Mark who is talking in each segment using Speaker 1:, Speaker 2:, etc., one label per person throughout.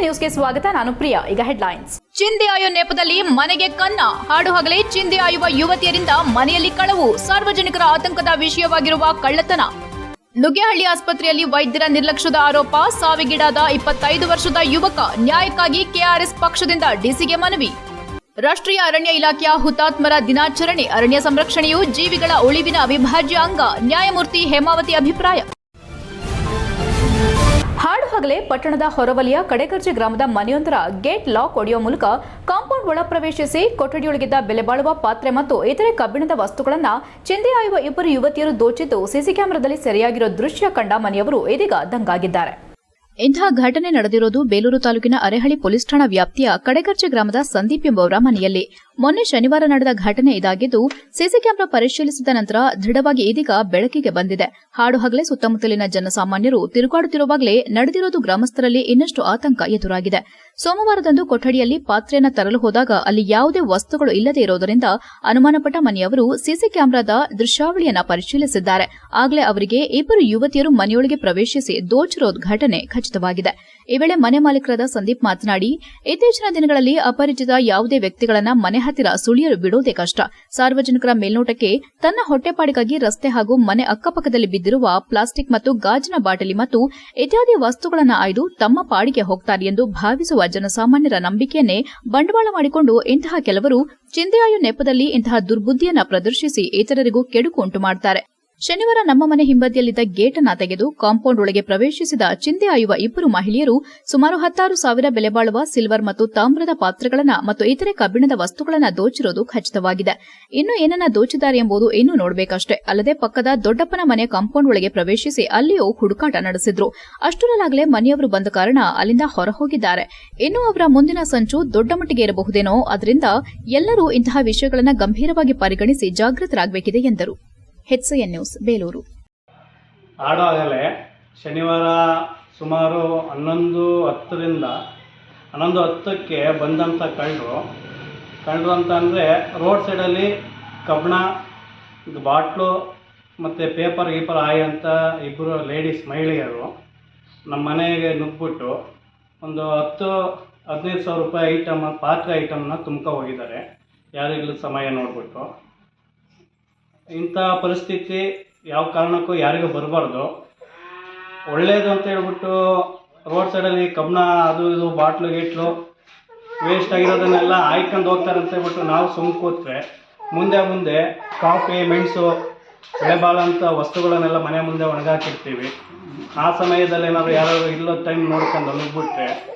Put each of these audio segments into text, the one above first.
Speaker 1: ನ್ಯೂಸ್ಗೆ ಸ್ವಾಗತ, ನಾನು ಪ್ರಿಯಾ. ಈಗ ಹೆಡ್ಲೈನ್ಸ್.
Speaker 2: ಚಿಂದೆ ಆಯೋ ನೆಪದಲ್ಲಿ ಮನೆಗೆ ಕನ್ನ. ಹಾಡು ಹಗಲೇ ಚಿಂದೆ ಆಯುವ ಯುವತಿಯರಿಂದ ಮನೆಯಲ್ಲಿ ಕಳವು. ಸಾರ್ವಜನಿಕರ ಆತಂಕದ ವಿಷಯವಾಗಿರುವ ಕಳ್ಳತನ. ನುಗ್ಗೆಹಳ್ಳಿ ಆಸ್ಪತ್ರೆಯಲ್ಲಿ ವೈದ್ಯರ ನಿರ್ಲಕ್ಷ್ಯದ ಆರೋಪ. ಸಾವಿಗೀಡಾದ ಇಪ್ಪತ್ತೈದು ವರ್ಷದ ಯುವಕ ನ್ಯಾಯಕ್ಕಾಗಿ ಕೆಆರ್ಎಸ್ ಪಕ್ಷದಿಂದ ಡಿಸಿಗೆ ಮನವಿ. ರಾಷ್ಟ್ರೀಯ ಅರಣ್ಯ ಇಲಾಖೆಯ ಹುತಾತ್ಮರ ದಿನಾಚರಣೆ, ಅರಣ್ಯ ಸಂರಕ್ಷಣೆಯು ಜೀವಿಗಳ ಉಳಿವಿನ ಅವಿಭಾಜ್ಯ ಅಂಗ, ನ್ಯಾಯಮೂರ್ತಿ ಹೇಮಾವತಿ ಅಭಿಪ್ರಾಯ.
Speaker 1: ಹಾಡು ಹಗಲೇ ಪಟ್ಟಣದ ಹೊರವಲಿಯ ಕಡೆಗರ್ಜೆ ಗ್ರಾಮದ ಮನೆಯೊಂದರ ಗೇಟ್ ಲಾಕ್ ಒಡೆಯುವ ಮೂಲಕ ಕಾಂಪೌಂಡ್ ಒಳಪ್ರವೇಶಿಸಿ ಕೊಠಡಿಯೊಳಗಿದ್ದ ಬೆಲೆಬಾಳುವ ಪಾತ್ರೆ ಮತ್ತು ಇತರೆ ಕಬ್ಬಿಣದ ವಸ್ತುಗಳನ್ನು ಚೆಂದೆಯಾಯುವ ಇಬ್ಬರು ಯುವತಿಯರು ದೋಚಿದ್ದು ಸಿಸಿ ಕ್ಯಾಮೆರಾದಲ್ಲಿ ಸೆರೆಯಾಗಿರೋ ದೃಶ್ಯ ಕಂಡ ಮನೆಯವರು ಇದೀಗ ದಂಗಾಗಿದ್ದಾರೆ.
Speaker 2: ಇಂತಹ ಘಟನೆ ನಡೆದಿರೋದು ಬೇಲೂರು ತಾಲೂಕಿನ ಅರೆಹಳ್ಳಿ ಪೊಲೀಸ್ ಠಾಣಾ ವ್ಯಾಪ್ತಿಯ ಕಡೆಗರ್ಜೆ ಗ್ರಾಮದ ಸಂದೀಪ್ ಎಂಬುವರ ಮನೆಯಲ್ಲಿ. ಮೊನ್ನೆ ಶನಿವಾರ ನಡೆದ ಘಟನೆ ಇದಾಗಿದ್ದು, ಸಿಸಿ ಕ್ಯಾಮೆರಾ ಪರಿಶೀಲಿಸಿದ ನಂತರ ದೃಢವಾಗಿ ಇದೀಗ ಬೆಳಕಿಗೆ ಬಂದಿದೆ. ಹಾಡು ಹಗಲೇ ಸುತ್ತಮುತ್ತಲಿನ ಜನಸಾಮಾನ್ಯರು ತಿರುಗಾಡುತ್ತಿರುವಾಗಲೇ ನಡೆದಿರೋದು ಗ್ರಾಮಸ್ಥರಲ್ಲಿ ಇನ್ನಷ್ಟು ಆತಂಕ ಎದುರಾಗಿದೆ. ಸೋಮವಾರದಂದು ಕೊಠಡಿಯಲ್ಲಿ ಪಾತ್ರೆಯನ್ನು ತರಲು ಹೋದಾಗ ಅಲ್ಲಿ ಯಾವುದೇ ವಸ್ತುಗಳು ಇಲ್ಲದೇ ಇರುವುದರಿಂದ ಅನುಮಾನಪಟ್ಟ ಮನೆಯವರು ಸಿಸಿ ಕ್ಯಾಮೆರಾದ ದೃಶ್ಯಾವಳಿಯನ್ನ ಪರಿಶೀಲಿಸಿದ್ದಾರೆ. ಆಗಲೇ ಅವರಿಗೆ ಇಬ್ಬರು ಯುವತಿಯರು ಮನೆಯೊಳಗೆ ಪ್ರವೇಶಿಸಿ ದೋಚಿರೋದು ಘಟನೆ ಖಚಿತವಾಗಿದೆ. ಈ ವೇಳೆ ಮನೆ ಮಾಲೀಕರಾದ ಸಂದೀಪ್ ಮಾತನಾಡಿ, ಇತ್ತೀಚಿನ ದಿನಗಳಲ್ಲಿ ಅಪರಿಚಿತ ಯಾವುದೇ ವ್ಯಕ್ತಿಗಳನ್ನ ಮನೆ ಹತ್ತಿರ ಸುಳಿಯಲು ಬಿಡುವುದೇ ಕಷ್ಟ. ಸಾರ್ವಜನಿಕರ ಮೇಲ್ನೋಟಕ್ಕೆ ತನ್ನ ಹೊಟ್ಟೆಪಾಡಿಗಾಗಿ ರಸ್ತೆ ಹಾಗೂ ಮನೆ ಅಕ್ಕಪಕ್ಕದಲ್ಲಿ ಬಿದ್ದಿರುವ ಪ್ಲಾಸ್ಟಿಕ್ ಮತ್ತು ಗಾಜಿನ ಬಾಟಲಿ ಮತ್ತು ಇತ್ಯಾದಿ ವಸ್ತುಗಳನ್ನು ಆಯ್ದು ತಮ್ಮ ಪಾಡಿಗೆ ಹೋಗ್ತಾರೆ ಎಂದು ಭಾವಿಸುವ ಜನಸಾಮಾನ್ಯರ ನಂಬಿಕೆಯನ್ನೇ ಬಂಡವಾಳ ಮಾಡಿಕೊಂಡು ಇಂತಹ ಕೆಲವರು ಚಿಂತೆಯಾಯು ನೆಪದಲ್ಲಿ ಇಂತಹ ದುರ್ಬುದ್ಧಿಯನ್ನ ಪ್ರದರ್ಶಿಸಿ ಇತರರಿಗೂ ಕೆಡುಕು ಉಂಟು ಮಾಡುತ್ತಾರೆ ಶನಿವಾರ ನಮ್ಮ ಮನೆ ಹಿಂಬದಿಯಲ್ಲಿದ್ದ ಗೇಟ್ ಅನ್ನ ತೆಗೆದು ಕಾಂಪೌಂಡ್ ಒಳಗೆ ಪ್ರವೇಶಿಸಿದ ಚಿಂತೆ ಆಯುವ ಇಬ್ಬರು ಮಹಿಳೆಯರು ಸುಮಾರು ಹತ್ತಾರು ಸಾವಿರ ಬೆಲೆ ಬಾಳುವ ಸಿಲ್ವರ್ ಮತ್ತು ತಾಮ್ರದ ಪಾತ್ರೆಗಳನ್ನು ಮತ್ತು ಇತರೆ ಕಬ್ಬಿಣದ ವಸ್ತುಗಳನ್ನು ದೋಚಿರೋದು ಖಚಿತವಾಗಿದೆ. ಇನ್ನು ಏನನ್ನ ದೋಚಿದ್ದಾರೆ ಎಂಬುದು ಇನ್ನೂ ನೋಡಬೇಕಷ್ಟೇ. ಅಲ್ಲದೆ ಪಕ್ಕದ ದೊಡ್ಡಪ್ಪನ ಮನೆ ಕಾಂಪೌಂಡ್ ಒಳಗೆ ಪ್ರವೇಶಿಸಿ ಅಲ್ಲಿಯೂ ಹುಡುಕಾಟ ನಡೆಸಿದ್ರು. ಅಷ್ಟರಲ್ಲಾಗಲೇ ಮನೆಯವರು ಬಂದ ಕಾರಣ ಅಲ್ಲಿಂದ ಹೊರಹೋಗಿದ್ದಾರೆ. ಇನ್ನು ಅವರ ಮುಂದಿನ ಸಂಚು ದೊಡ್ಡ ಮಟ್ಟಿಗೆ ಇರಬಹುದೇನೋ, ಅದರಿಂದ ಎಲ್ಲರೂ ಇಂತಹ ವಿಷಯಗಳನ್ನು ಗಂಭೀರವಾಗಿ ಪರಿಗಣಿಸಿ ಜಾಗೃತರಾಗಬೇಕಿದೆ ಎಂದರು. HN news Belur.
Speaker 3: ಆಡೋ ಶನಿವಾರ ಸುಮಾರು ಹನ್ನೊಂದು ಹತ್ತರಿಂದ ಹನ್ನೊಂದು ಹತ್ತಕ್ಕೆ ಬಂದಂಥ ಕಳ್ಳರು ಕಳ್ಳರು ಅಂತ ಅಂದರೆ ರೋಡ್ ಸೈಡಲ್ಲಿ ಕಬ್ಬಣ ಬಾಟ್ಲು ಮತ್ತು ಪೇಪರ್ ಗೀಪರ್ ಆಯಿ ಅಂತ ಇಬ್ಬರು ಲೇಡೀಸ್ ಮಹಿಳೆಯರು ನಮ್ಮ ಮನೆಗೆ ನುಗ್ಬಿಟ್ಟು ಒಂದು ಹತ್ತು, ಹದಿನೈದು ಸಾವಿರ ರೂಪಾಯಿ ಐಟಮ್, ಪಾತ್ರೆ ಐಟಮ್ನ ತುಂಬ್ಕೊ ಹೋಗಿದ್ದಾರೆ. ಯಾರಿಗಲೂ ಸಮಯ ನೋಡಿಬಿಟ್ಟು. ಇಂಥ ಪರಿಸ್ಥಿತಿ ಯಾವ ಕಾರಣಕ್ಕೂ ಯಾರಿಗೂ ಬರಬಾರ್ದು. ಒಳ್ಳೆಯದು ಅಂತ ಹೇಳ್ಬಿಟ್ಟು ರೋಡ್ ಸೈಡಲ್ಲಿ ಕಬ್ಬಣ, ಅದು ಇದು, ಬಾಟ್ಲು, ಗೀಟ್ಲು ವೇಸ್ಟ್ ಆಗಿರೋದನ್ನೆಲ್ಲ ಆಯ್ಕೊಂಡು ಹೋಗ್ತಾರೆ ಅಂತ ಹೇಳ್ಬಿಟ್ಟು ನಾವು ಸುಮ್ಮ ಕೂತ್ರೆ, ಮುಂದೆ ಮುಂದೆ ಕಾಫಿ, ಮೆಣಸು ಬೆಳೆಬಾಳಂಥ ವಸ್ತುಗಳನ್ನೆಲ್ಲ ಮನೆ ಮುಂದೆ ಒಣಗಾಕಿರ್ತೀವಿ. ಆ ಸಮಯದಲ್ಲಿ ಏನಾದ್ರು ಯಾರಾದ್ರು ಇಲ್ಲೋ ಟೈಮ್ ನೋಡ್ಕೊಂಡು ನುಗ್ಬಿಟ್ರೆ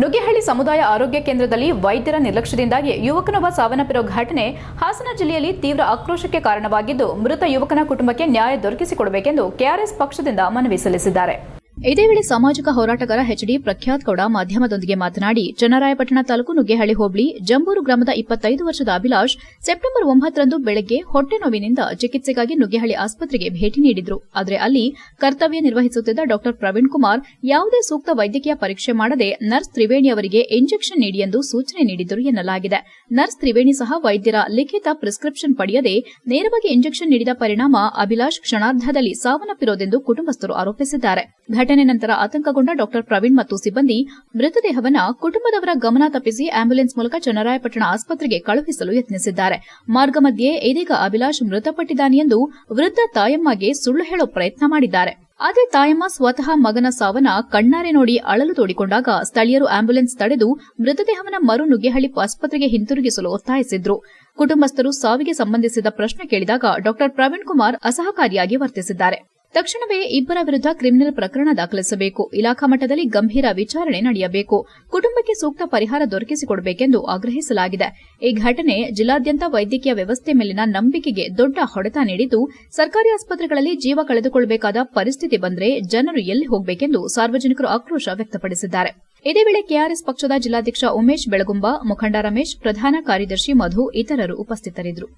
Speaker 1: ನುಗ್ಗೇಹಳ್ಳಿ ಸಮುದಾಯ ಆರೋಗ್ಯ ಕೇಂದ್ರದಲ್ಲಿ ವೈದ್ಯರ ನಿರ್ಲಕ್ಷ್ಯದಿಂದಾಗಿ ಯುವಕನೊಬ್ಬ ಸಾವನ್ನಪ್ಪಿರುವ ಘಟನೆ ಹಾಸನ ಜಿಲ್ಲೆಯಲ್ಲಿ ತೀವ್ರ ಆಕ್ರೋಶಕ್ಕೆ ಕಾರಣವಾಗಿದ್ದು ಮೃತ ಯುವಕನ ಕುಟುಂಬಕ್ಕೆ ನ್ಯಾಯ ದೊರಕಿಸಿಕೊಡಬೇಕೆಂದು ಕೆಆರ್ಎಸ್ ಪಕ್ಷದಿಂದ ಮನವಿ ಸಲ್ಲಿಸಿದ್ದಾರೆ.
Speaker 2: ಇದೇ ವೇಳೆ ಸಾಮಾಜಿಕ ಹೋರಾಟಗಾರ ಎಚ್ಡಿ ಪ್ರಖ್ಯಾತ್ ಗೌಡ ಮಾಧ್ಯಮದೊಂದಿಗೆ ಮಾತನಾಡಿ, ಚನ್ನರಾಯಪಟ್ಟಣ ತಾಲೂಕು ನುಗ್ಗೇಹಳ್ಳಿ ಹೋಬಳಿ, ಜಂಬೂರು ಗ್ರಾಮದ ಇಪ್ಪತ್ತೈದು ವರ್ಷದ ಅಭಿಲಾಷ್ ಸೆಪ್ಟೆಂಬರ್ ಒಂಬತ್ತರಂದು ಬೆಳಗ್ಗೆ ಹೊಟ್ಟೆ ನೋವಿನಿಂದ ಚಿಕಿತ್ಸೆಗಾಗಿ ನುಗ್ಗೇಹಳ್ಳಿ ಆಸ್ಪತ್ರೆಗೆ ಭೇಟಿ ನೀಡಿದ್ರು. ಆದರೆ ಅಲ್ಲಿ ಕರ್ತವ್ಯ ನಿರ್ವಹಿಸುತ್ತಿದ್ದ ಡಾ. ಪ್ರವೀಣ್ ಕುಮಾರ್ ಯಾವುದೇ ಸೂಕ್ತ ವೈದ್ಯಕೀಯ ಪರೀಕ್ಷೆ ಮಾಡದೆ ನರ್ಸ್ ತ್ರಿವೇಣಿ ಅವರಿಗೆ ಇಂಜೆಕ್ಷನ್ ನೀಡಿ ಎಂದು ಸೂಚನೆ ನೀಡಿದ್ದರು ಎನ್ನಲಾಗಿದೆ. ನರ್ಸ್ ತ್ರಿವೇಣಿ ಸಹ ವೈದ್ಯರ ಲಿಖಿತ ಪ್ರಿಸ್ಕ್ರಿಪ್ಷನ್ ಪಡೆಯದೆ ನೇರವಾಗಿ ಇಂಜೆಕ್ಷನ್ ನೀಡಿದ ಪರಿಣಾಮ ಅಭಿಲಾಷ್ ಕ್ಷಣಾರ್ಧದಲ್ಲಿ ಸಾವನ್ನಪ್ಪಿರೋದೆಂದು ಕುಟುಂಬಸ್ಥರು ಆರೋಪಿಸಿದ್ದಾರೆ. ಘಟನೆ ನಂತರ ಆತಂಕಗೊಂಡ ಡಾ ಪ್ರವೀಣ್ ಮತ್ತು ಸಿಬ್ಬಂದಿ ಮೃತದೇಹವನ್ನು ಕುಟುಂಬದವರ ಗಮನ ತಪ್ಪಿಸಿ ಆಂಬ್ಯುಲೆನ್ಸ್ ಮೂಲಕ ಚನ್ನರಾಯಪಟ್ಟಣ ಆಸ್ಪತ್ರೆಗೆ ಕಳುಹಿಸಲು ಯತ್ನಿಸಿದ್ದಾರೆ. ಮಾರ್ಗ ಮಧ್ಯೆ ಇದೀಗ ಅಭಿಲಾಷ್ ಮೃತಪಟ್ಟಿದ್ದಾನೆ ಎಂದು ವೃದ್ಧ ತಾಯಮ್ಮಗೆ ಸುಳ್ಳು ಹೇಳೋ ಪ್ರಯತ್ನ ಮಾಡಿದ್ದಾರೆ. ಆದರೆ ತಾಯಮ್ಮ ಸ್ವತಃ ಮಗನ ಸಾವನ ಕಣ್ಣಾರೆ ನೋಡಿ ಅಳಲು ತೋಡಿಕೊಂಡಾಗ ಸ್ಥಳೀಯರು ಆಂಬ್ಯುಲೆನ್ಸ್ ತಡೆದು ಮೃತದೇಹವನ್ನು ಮರು ನುಗ್ಗೆಹಳ್ಳಿ ಆಸ್ಪತ್ರೆಗೆ ಹಿಂತಿರುಗಿಸಲು ಒತ್ತಾಯಿಸಿದ್ರು. ಕುಟುಂಬಸ್ಥರು ಸಾವಿಗೆ ಸಂಬಂಧಿಸಿದ ಪ್ರಶ್ನೆ ಕೇಳಿದಾಗ ಡಾ ಪ್ರವೀಣ್ ಕುಮಾರ್ ಅಸಹಕಾರಿಯಾಗಿ ವರ್ತಿಸಿದ್ದಾರೆ. ತಕ್ಷಣವೇ ಇಬ್ಬರ ವಿರುದ್ಧ ಕ್ರಿಮಿನಲ್ ಪ್ರಕರಣ ದಾಖಲಿಸಬೇಕು. ಇಲಾಖಾ ಮಟ್ಟದಲ್ಲಿ ಗಂಭೀರ ವಿಚಾರಣೆ ನಡೆಯಬೇಕು. ಕುಟುಂಬಕ್ಕೆ ಸೂಕ್ತ ಪರಿಹಾರ ದೊರಕಿಸಿಕೊಡಬೇಕೆಂದು ಆಗ್ರಹಿಸಲಾಗಿದೆ. ಈ ಘಟನೆ ಜಿಲ್ಲಾದ್ಯಂತ ವೈದ್ಯಕೀಯ ವ್ಯವಸ್ಥೆ ಮೇಲಿನ ನಂಬಿಕೆಗೆ ದೊಡ್ಡ ಹೊಡೆತ ನೀಡಿದ್ದು, ಸರ್ಕಾರಿ ಆಸ್ಪತ್ರೆಗಳಲ್ಲಿ ಜೀವ ಕಳೆದುಕೊಳ್ಳಬೇಕಾದ ಪರಿಸ್ಥಿತಿ ಬಂದರೆ ಜನರು ಎಲ್ಲಿ ಹೋಗಬೇಕೆಂದು ಸಾರ್ವಜನಿಕರು ಆಕ್ರೋಶ ವ್ಯಕ್ತಪಡಿಸಿದ್ದಾರೆ. ಇದೇ ವೇಳೆ ಕೆಆರ್ಎಸ್ ಪಕ್ಷದ ಜಿಲ್ಲಾಧ್ಯಕ್ಷ ಉಮೇಶ್ ಬೆಳಗುಂಬ, ಮುಖಂಡ ರಮೇಶ್, ಪ್ರಧಾನ ಕಾರ್ಯದರ್ಶಿ ಮಧು, ಇತರರು ಉಪಸ್ಥಿತರಿದ್ದರು.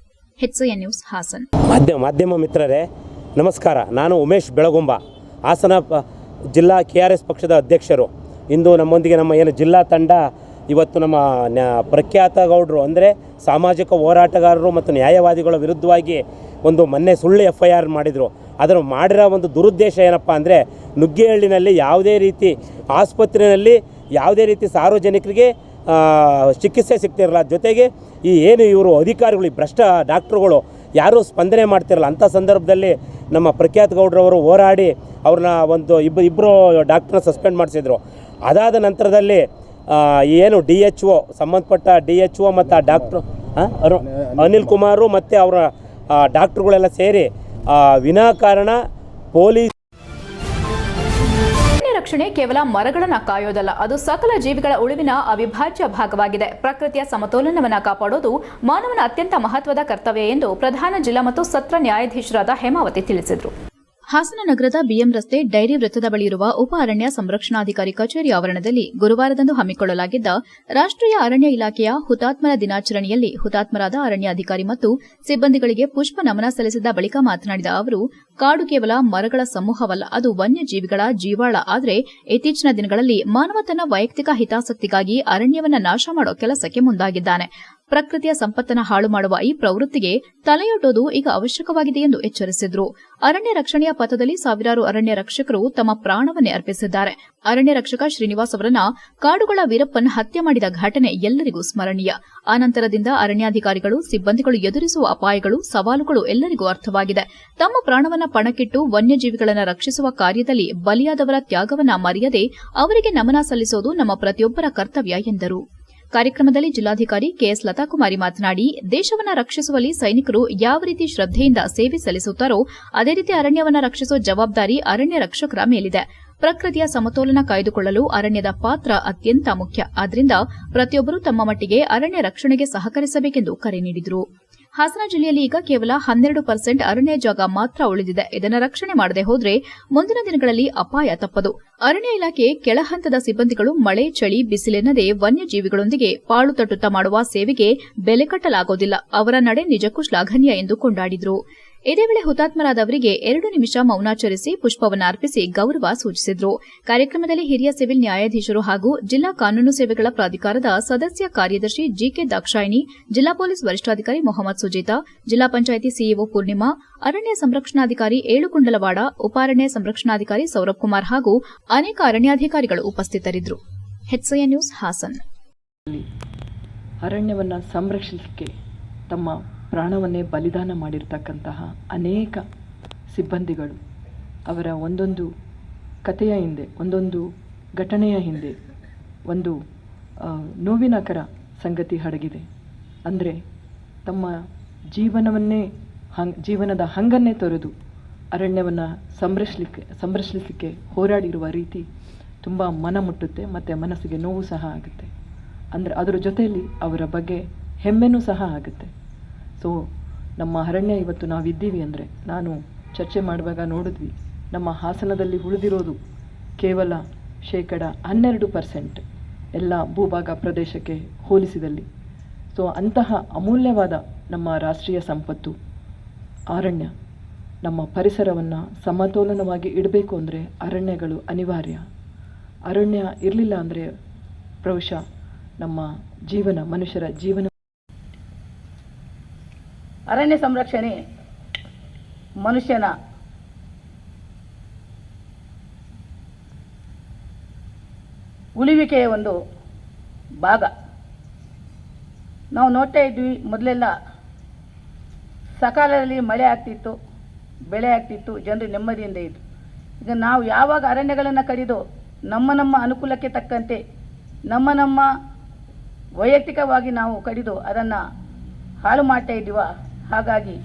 Speaker 2: HN news Hassan.
Speaker 4: ಮಾಧ್ಯಮ ಮಿತ್ರರೇ ನಮಸ್ಕಾರ, ನಾನು ಉಮೇಶ್ ಬೆಳಗುಂಬ, ಹಾಸನ ಜಿಲ್ಲಾ ಕೆ ಆರ್ ಎಸ್ ಪಕ್ಷದ ಅಧ್ಯಕ್ಷರು. ಇಂದು ನಮ್ಮೊಂದಿಗೆ ನಮ್ಮ ಏನು ಜಿಲ್ಲಾ ತಂಡ, ಇವತ್ತು ನಮ್ಮ ಪ್ರಖ್ಯಾತ ಗೌಡರು ಅಂದರೆ ಸಾಮಾಜಿಕ ಹೋರಾಟಗಾರರು ಮತ್ತು ನ್ಯಾಯವಾದಿಗಳ ವಿರುದ್ಧವಾಗಿ ಒಂದು ಮೊನ್ನೆ ಸುಳ್ಳು ಎಫ್ ಐ ಆರ್ ಮಾಡಿದರು. ಅದನ್ನು ಮಾಡಿರೋ ಒಂದು ದುರುದ್ದೇಶ ಏನಪ್ಪ ಅಂದರೆ ನುಗ್ಗೇಹಳ್ಳಿನಲ್ಲಿ ಯಾವುದೇ ರೀತಿ ಆಸ್ಪತ್ರೆಯಲ್ಲಿ ಯಾವುದೇ ರೀತಿ ಸಾರ್ವಜನಿಕರಿಗೆ ಚಿಕಿತ್ಸೆ ಸಿಗ್ತಿರಲ್ಲ. ಜೊತೆಗೆ ಈ ಏನು ಇವರು ಅಧಿಕಾರಿಗಳು ಭ್ರಷ್ಟ ಡಾಕ್ಟ್ರುಗಳು ಯಾರೂ ಸ್ಪಂದನೆ ಮಾಡ್ತಿರಲ್ಲ. ಅಂಥ ಸಂದರ್ಭದಲ್ಲಿ ನಮ್ಮ ಪ್ರಖ್ಯಾತ್ ಗೌಡ್ರವರು ಹೋರಾಡಿ ಅವ್ರನ್ನ ಒಂದು ಇಬ್ಬರು ಇಬ್ಬರು ಡಾಕ್ಟ್ರನ್ನ ಸಸ್ಪೆಂಡ್ ಮಾಡಿಸಿದ್ರು. ಅದಾದ ನಂತರದಲ್ಲಿ ಏನು ಡಿ ಎಚ್ ಒ, ಸಂಬಂಧಪಟ್ಟ ಡಿ ಎಚ್ ಒ ಮತ್ತು ಆ ಡಾಕ್ಟ್ರು ಅನಿಲ್ ಕುಮಾರು ಮತ್ತು ಅವರ ಡಾಕ್ಟ್ರುಗಳೆಲ್ಲ ಸೇರಿ ವಿನಾಕಾರಣ ಪೊಲೀಸ್
Speaker 1: ಅರಣ್ಯ ರಕ್ಷಣೆ ಕೇವಲ ಮರಗಳನ್ನು ಕಾಯೋದಲ್ಲ, ಅದು ಸಕಲ ಜೀವಿಗಳ ಉಳಿವಿನ ಅವಿಭಾಜ್ಯ ಭಾಗವಾಗಿದೆ. ಪ್ರಕೃತಿಯ ಸಮತೋಲನವನ್ನು ಕಾಪಾಡೋದು ಮಾನವನ ಅತ್ಯಂತ ಮಹತ್ವದ ಕರ್ತವ್ಯ ಎಂದು ಪ್ರಧಾನ ಜಿಲ್ಲಾ ಮತ್ತು ಸತ್ರ ನ್ಯಾಯಾಧೀಶರಾದ ಹೇಮಾವತಿ ತಿಳಿಸಿದರು.
Speaker 2: ಹಾಸನ ನಗರದ ಬಿಎಂ ರಸ್ತೆ ಡೈರಿ ವೃತ್ತದ ಬಳಿ ಇರುವ ಉಪ ಅರಣ್ಯ ಸಂರಕ್ಷಣಾಧಿಕಾರಿ ಕಚೇರಿ ಆವರಣದಲ್ಲಿ ಗುರುವಾರದಂದು ಹಮ್ಮಿಕೊಳ್ಳಲಾಗಿದ್ದ ರಾಷ್ಟ್ರೀಯ ಅರಣ್ಯ ಇಲಾಖೆಯ ಹುತಾತ್ಮರ ದಿನಾಚರಣೆಯಲ್ಲಿ ಹುತಾತ್ಮರಾದ ಅರಣ್ಯ ಅಧಿಕಾರಿ ಮತ್ತು ಸಿಬ್ಬಂದಿಗಳಿಗೆ ಪುಷ್ಪ ನಮನ ಸಲ್ಲಿಸಿದ ಬಳಿಕ ಮಾತನಾಡಿದ ಅವರು, ಕಾಡು ಕೇವಲ ಮರಗಳ ಸಮೂಹವಲ್ಲ, ಅದು ವನ್ಯಜೀವಿಗಳ ಜೀವಾಳ. ಆದರೆ, ಇತ್ತೀಚಿನ ದಿನಗಳಲ್ಲಿ ಮಾನವ ತನ್ನ ವೈಯಕ್ತಿಕ ಹಿತಾಸಕ್ತಿಗಾಗಿ ಅರಣ್ಯವನ್ನ ನಾಶ ಮಾಡೋ ಕೆಲಸಕ್ಕೆ ಮುಂದಾಗಿದ್ದಾನೆ. ಪ್ರಕೃತಿಯ ಸಂಪತ್ತನ್ನು ಹಾಳು ಮಾಡುವ ಈ ಪ್ರವೃತ್ತಿಗೆ ತಲೆಯೊಡ್ಡೋದು ಈಗ ಅವಶ್ಯಕವಾಗಿದೆ ಎಂದು ಎಚ್ಚರಿಸಿದ್ರು. ಅರಣ್ಯ ರಕ್ಷಣೆಯ ಪಥದಲ್ಲಿ ಸಾವಿರಾರು ಅರಣ್ಯ ರಕ್ಷಕರು ತಮ್ಮ ಪ್ರಾಣವನ್ನೇ ಅರ್ಪಿಸಿದ್ದಾರೆ. ಅರಣ್ಯ ರಕ್ಷಕ ಶ್ರೀನಿವಾಸ್ ಅವರನ್ನ ಕಾಡುಗಳ ವೀರಪ್ಪನ್ ಹತ್ಯೆ ಮಾಡಿದ ಘಟನೆ ಎಲ್ಲರಿಗೂ ಸ್ಮರಣೀಯ. ಆನಂತರದಿಂದ ಅರಣ್ಯಾಧಿಕಾರಿಗಳು, ಸಿಬ್ಬಂದಿಗಳು ಎದುರಿಸುವ ಅಪಾಯಗಳು, ಸವಾಲುಗಳು ಎಲ್ಲರಿಗೂ ಅರ್ಥವಾಗಿದೆ. ತಮ್ಮ ಪ್ರಾಣವನ್ನ ಪಣಕ್ಕಿಟ್ಟು ವನ್ಯಜೀವಿಗಳನ್ನು ರಕ್ಷಿಸುವ ಕಾರ್ಯದಲ್ಲಿ ಬಲಿಯಾದವರ ತ್ಯಾಗವನ್ನ ಮರೆಯದೆ ಅವರಿಗೆ ನಮನ ಸಲ್ಲಿಸೋದು ನಮ್ಮ ಪ್ರತಿಯೊಬ್ಬರ ಕರ್ತವ್ಯ ಎಂದರು. ಕಾರ್ಯಕ್ರಮದಲ್ಲಿ ಜಿಲ್ಲಾಧಿಕಾರಿ ಕೆಎಸ್ ಲತಾಕುಮಾರಿ ಮಾತನಾಡಿ, ದೇಶವನ್ನ ರಕ್ಷಿಸುವಲ್ಲಿ ಸೈನಿಕರು ಯಾವ ರೀತಿ ಶ್ರದ್ದೆಯಿಂದ ಸೇವೆ ಸಲ್ಲಿಸುತ್ತಾರೋ, ಅದೇ ರೀತಿ ಅರಣ್ಯವನ್ನ ರಕ್ಷಿಸುವ ಜವಾಬ್ದಾರಿ ಅರಣ್ಯ ರಕ್ಷಕರ ಮೇಲಿದೆ. ಪ್ರಕೃತಿಯ ಸಮತೋಲನ ಕಾಯ್ದುಕೊಳ್ಳಲು ಅರಣ್ಯದ ಪಾತ್ರ ಅತ್ಯಂತ ಮುಖ್ಯ. ಆದ್ದರಿಂದ ಪ್ರತಿಯೊಬ್ಬರು ತಮ್ಮ ಮಟ್ಟಿಗೆ ಅರಣ್ಯ ರಕ್ಷಣೆಗೆ ಸಹಕರಿಸಬೇಕೆಂದು ಕರೆ ನೀಡಿದರು. ಹಾಸನ ಜಿಲ್ಲೆಯಲ್ಲಿ ಈಗ ಕೇವಲ ಹನ್ನೆರಡು ಪರ್ಸೆಂಟ್ ಅರಣ್ಯ ಜಾಗ ಮಾತ್ರ ಉಳಿದಿದೆ. ಇದನ್ನು ರಕ್ಷಣೆ ಮಾಡದೆ ಹೋದರೆ ಮುಂದಿನ ದಿನಗಳಲ್ಲಿ ಅಪಾಯ ತಪ್ಪದು. ಅರಣ್ಯ ಇಲಾಖೆ ಕೆಳಹಂತದ ಸಿಬ್ಬಂದಿಗಳು ಮಳೆ, ಚಳಿ ಬಿಸಿಲೆನ್ನದೆ ವನ್ಯಜೀವಿಗಳೊಂದಿಗೆ ಪಾಳು ತಟ್ಟುತ್ತಾ ಮಾಡುವ ಸೇವೆಗೆ ಬೆಲೆ ಕಟ್ಟಲಾಗೋದಿಲ್ಲ. ಅವರ ನಡೆ ನಿಜಕ್ಕೂ ಶ್ಲಾಘನೀಯ ಎಂದು ಕೊಂಡಾಡಿದರು. ಇದೇ ವೇಳೆ ಹುತಾತ್ಮರಾದವರಿಗೆ ಎರಡು ನಿಮಿಷ ಮೌನಾಚರಿಸಿ ಪುಷ್ಪವನ್ನು ಅರ್ಪಿಸಿ ಗೌರವ ಸೂಚಿಸಿದರು. ಕಾರ್ಯಕ್ರಮದಲ್ಲಿ ಹಿರಿಯ ಸಿವಿಲ್ ನ್ಯಾಯಾಧೀಶರು ಹಾಗೂ ಜಿಲ್ಲಾ ಕಾನೂನು ಸೇವೆಗಳ ಪ್ರಾಧಿಕಾರದ ಸದಸ್ಯ ಕಾರ್ಯದರ್ಶಿ ಜಿಕೆ ದಾಕ್ಷಾಯಿಣಿ, ಜಿಲ್ಲಾ ಪೊಲೀಸ್ ವರಿಷ್ಠಾಧಿಕಾರಿ ಮೊಹಮ್ಮದ್ ಸುಜೇತಾ, ಜಿಲ್ಲಾ ಪಂಚಾಯಿತಿ ಸಿಇಒ ಪೂರ್ಣಿಮಾ, ಅರಣ್ಯ ಸಂರಕ್ಷಣಾಧಿಕಾರಿ ಏಳುಕುಂಡಲವಾಡ, ಉಪಾರಣ್ಯ ಸಂರಕ್ಷಣಾಧಿಕಾರಿ ಸೌರಭ್ ಕುಮಾರ್ ಹಾಗೂ ಅನೇಕ ಅರಣ್ಯಾಧಿಕಾರಿಗಳು ಉಪಸ್ಥಿತರಿದ್ದರು. ನ್ಯೂಸ್ ಹಾಸನ್.
Speaker 5: ಅರಣ್ಯವನ್ನು ಸಂರಕ್ಷಿಸಲಿಕ್ಕೆ ತಮ್ಮ ಪ್ರಾಣವನ್ನೇ ಬಲಿದಾನ ಮಾಡಿರ್ತಕ್ಕಂತಹ ಅನೇಕ ಸಿಬ್ಬಂದಿಗಳು ಅವರ ಒಂದೊಂದು ಕಥೆಯ ಹಿಂದೆ, ಒಂದೊಂದು ಘಟನೆಯ ಹಿಂದೆ, ಒಂದು ನೋವಿನಕರ ಸಂಗತಿ ಅಡಗಿದೆ ಅಂದರೆ ತಮ್ಮ ಜೀವನವನ್ನೇ ಹಂಗ್, ಜೀವನದ ಹಂಗನ್ನೇ ತೊರೆದು ಅರಣ್ಯವನ್ನು ಸಂರಕ್ಷಲಿಕ್ಕೆ ಸಂರಕ್ಷಿಸಲಿಕ್ಕೆ ಹೋರಾಡಿರುವ ರೀತಿ ತುಂಬ ಮನ ಮುಟ್ಟುತ್ತೆ, ಮತ್ತು ಮನಸ್ಸಿಗೆ ನೋವು ಸಹ ಆಗುತ್ತೆ. ಅಂದರೆ ಅದರ ಜೊತೆಯಲ್ಲಿ ಅವರ ಬಗ್ಗೆ ಹೆಮ್ಮೆನೂ ಸಹ ಆಗುತ್ತೆ. ಸೊ, ನಮ್ಮ ಅರಣ್ಯ ಇವತ್ತು ನಾವಿದ್ದೀವಿ ಅಂದರೆ ನಾನು ಚರ್ಚೆ ಮಾಡುವಾಗ ನೋಡಿದ್ವಿ. ನಮ್ಮ ಹಾಸನದಲ್ಲಿ ಉಳಿದಿರೋದು ಕೇವಲ ಶೇಕಡ ಹನ್ನೆರಡು ಪರ್ಸೆಂಟ್ ಎಲ್ಲ ಭೂಭಾಗ ಪ್ರದೇಶಕ್ಕೆ ಹೋಲಿಸಿದಲ್ಲಿ. ಸೊ, ಅಂತಹ ಅಮೂಲ್ಯವಾದ ನಮ್ಮ ರಾಷ್ಟ್ರೀಯ ಸಂಪತ್ತು, ಅರಣ್ಯ, ನಮ್ಮ ಪರಿಸರವನ್ನು ಸಮತೋಲನವಾಗಿ ಇಡಬೇಕು ಅಂದರೆ ಅರಣ್ಯಗಳು ಅನಿವಾರ್ಯ. ಅರಣ್ಯ ಇರಲಿಲ್ಲ ಅಂದರೆ ಬಹುಶಃ ನಮ್ಮ ಜೀವನ ಮನುಷ್ಯರ ಜೀವನ
Speaker 6: ಅರಣ್ಯ ಸಂರಕ್ಷಣೆ ಮನುಷ್ಯನ ಉಳಿವಿಕೆಯ ಒಂದು ಭಾಗ. ನಾವು ನೋಡ್ತಾ ಇದ್ವಿ ಮೊದಲೆಲ್ಲ ಸಕಾಲದಲ್ಲಿ ಮಳೆ ಆಗ್ತಿತ್ತು, ಬೆಳೆ ಆಗ್ತಿತ್ತು, ಜನರು ನೆಮ್ಮದಿಯಿಂದ ಇತ್ತು ಈಗ ನಾವು ಯಾವಾಗ ಅರಣ್ಯಗಳನ್ನು ಕಡಿದು ನಮ್ಮ ನಮ್ಮ ಅನುಕೂಲಕ್ಕೆ ತಕ್ಕಂತೆ, ನಮ್ಮ ನಮ್ಮ ವೈಯಕ್ತಿಕವಾಗಿ ನಾವು ಕಡಿದು ಅದನ್ನು ಹಾಳು ಮಾಡ್ತಾ ಇದ್ದೀವ ಹಾಗಾಗಿ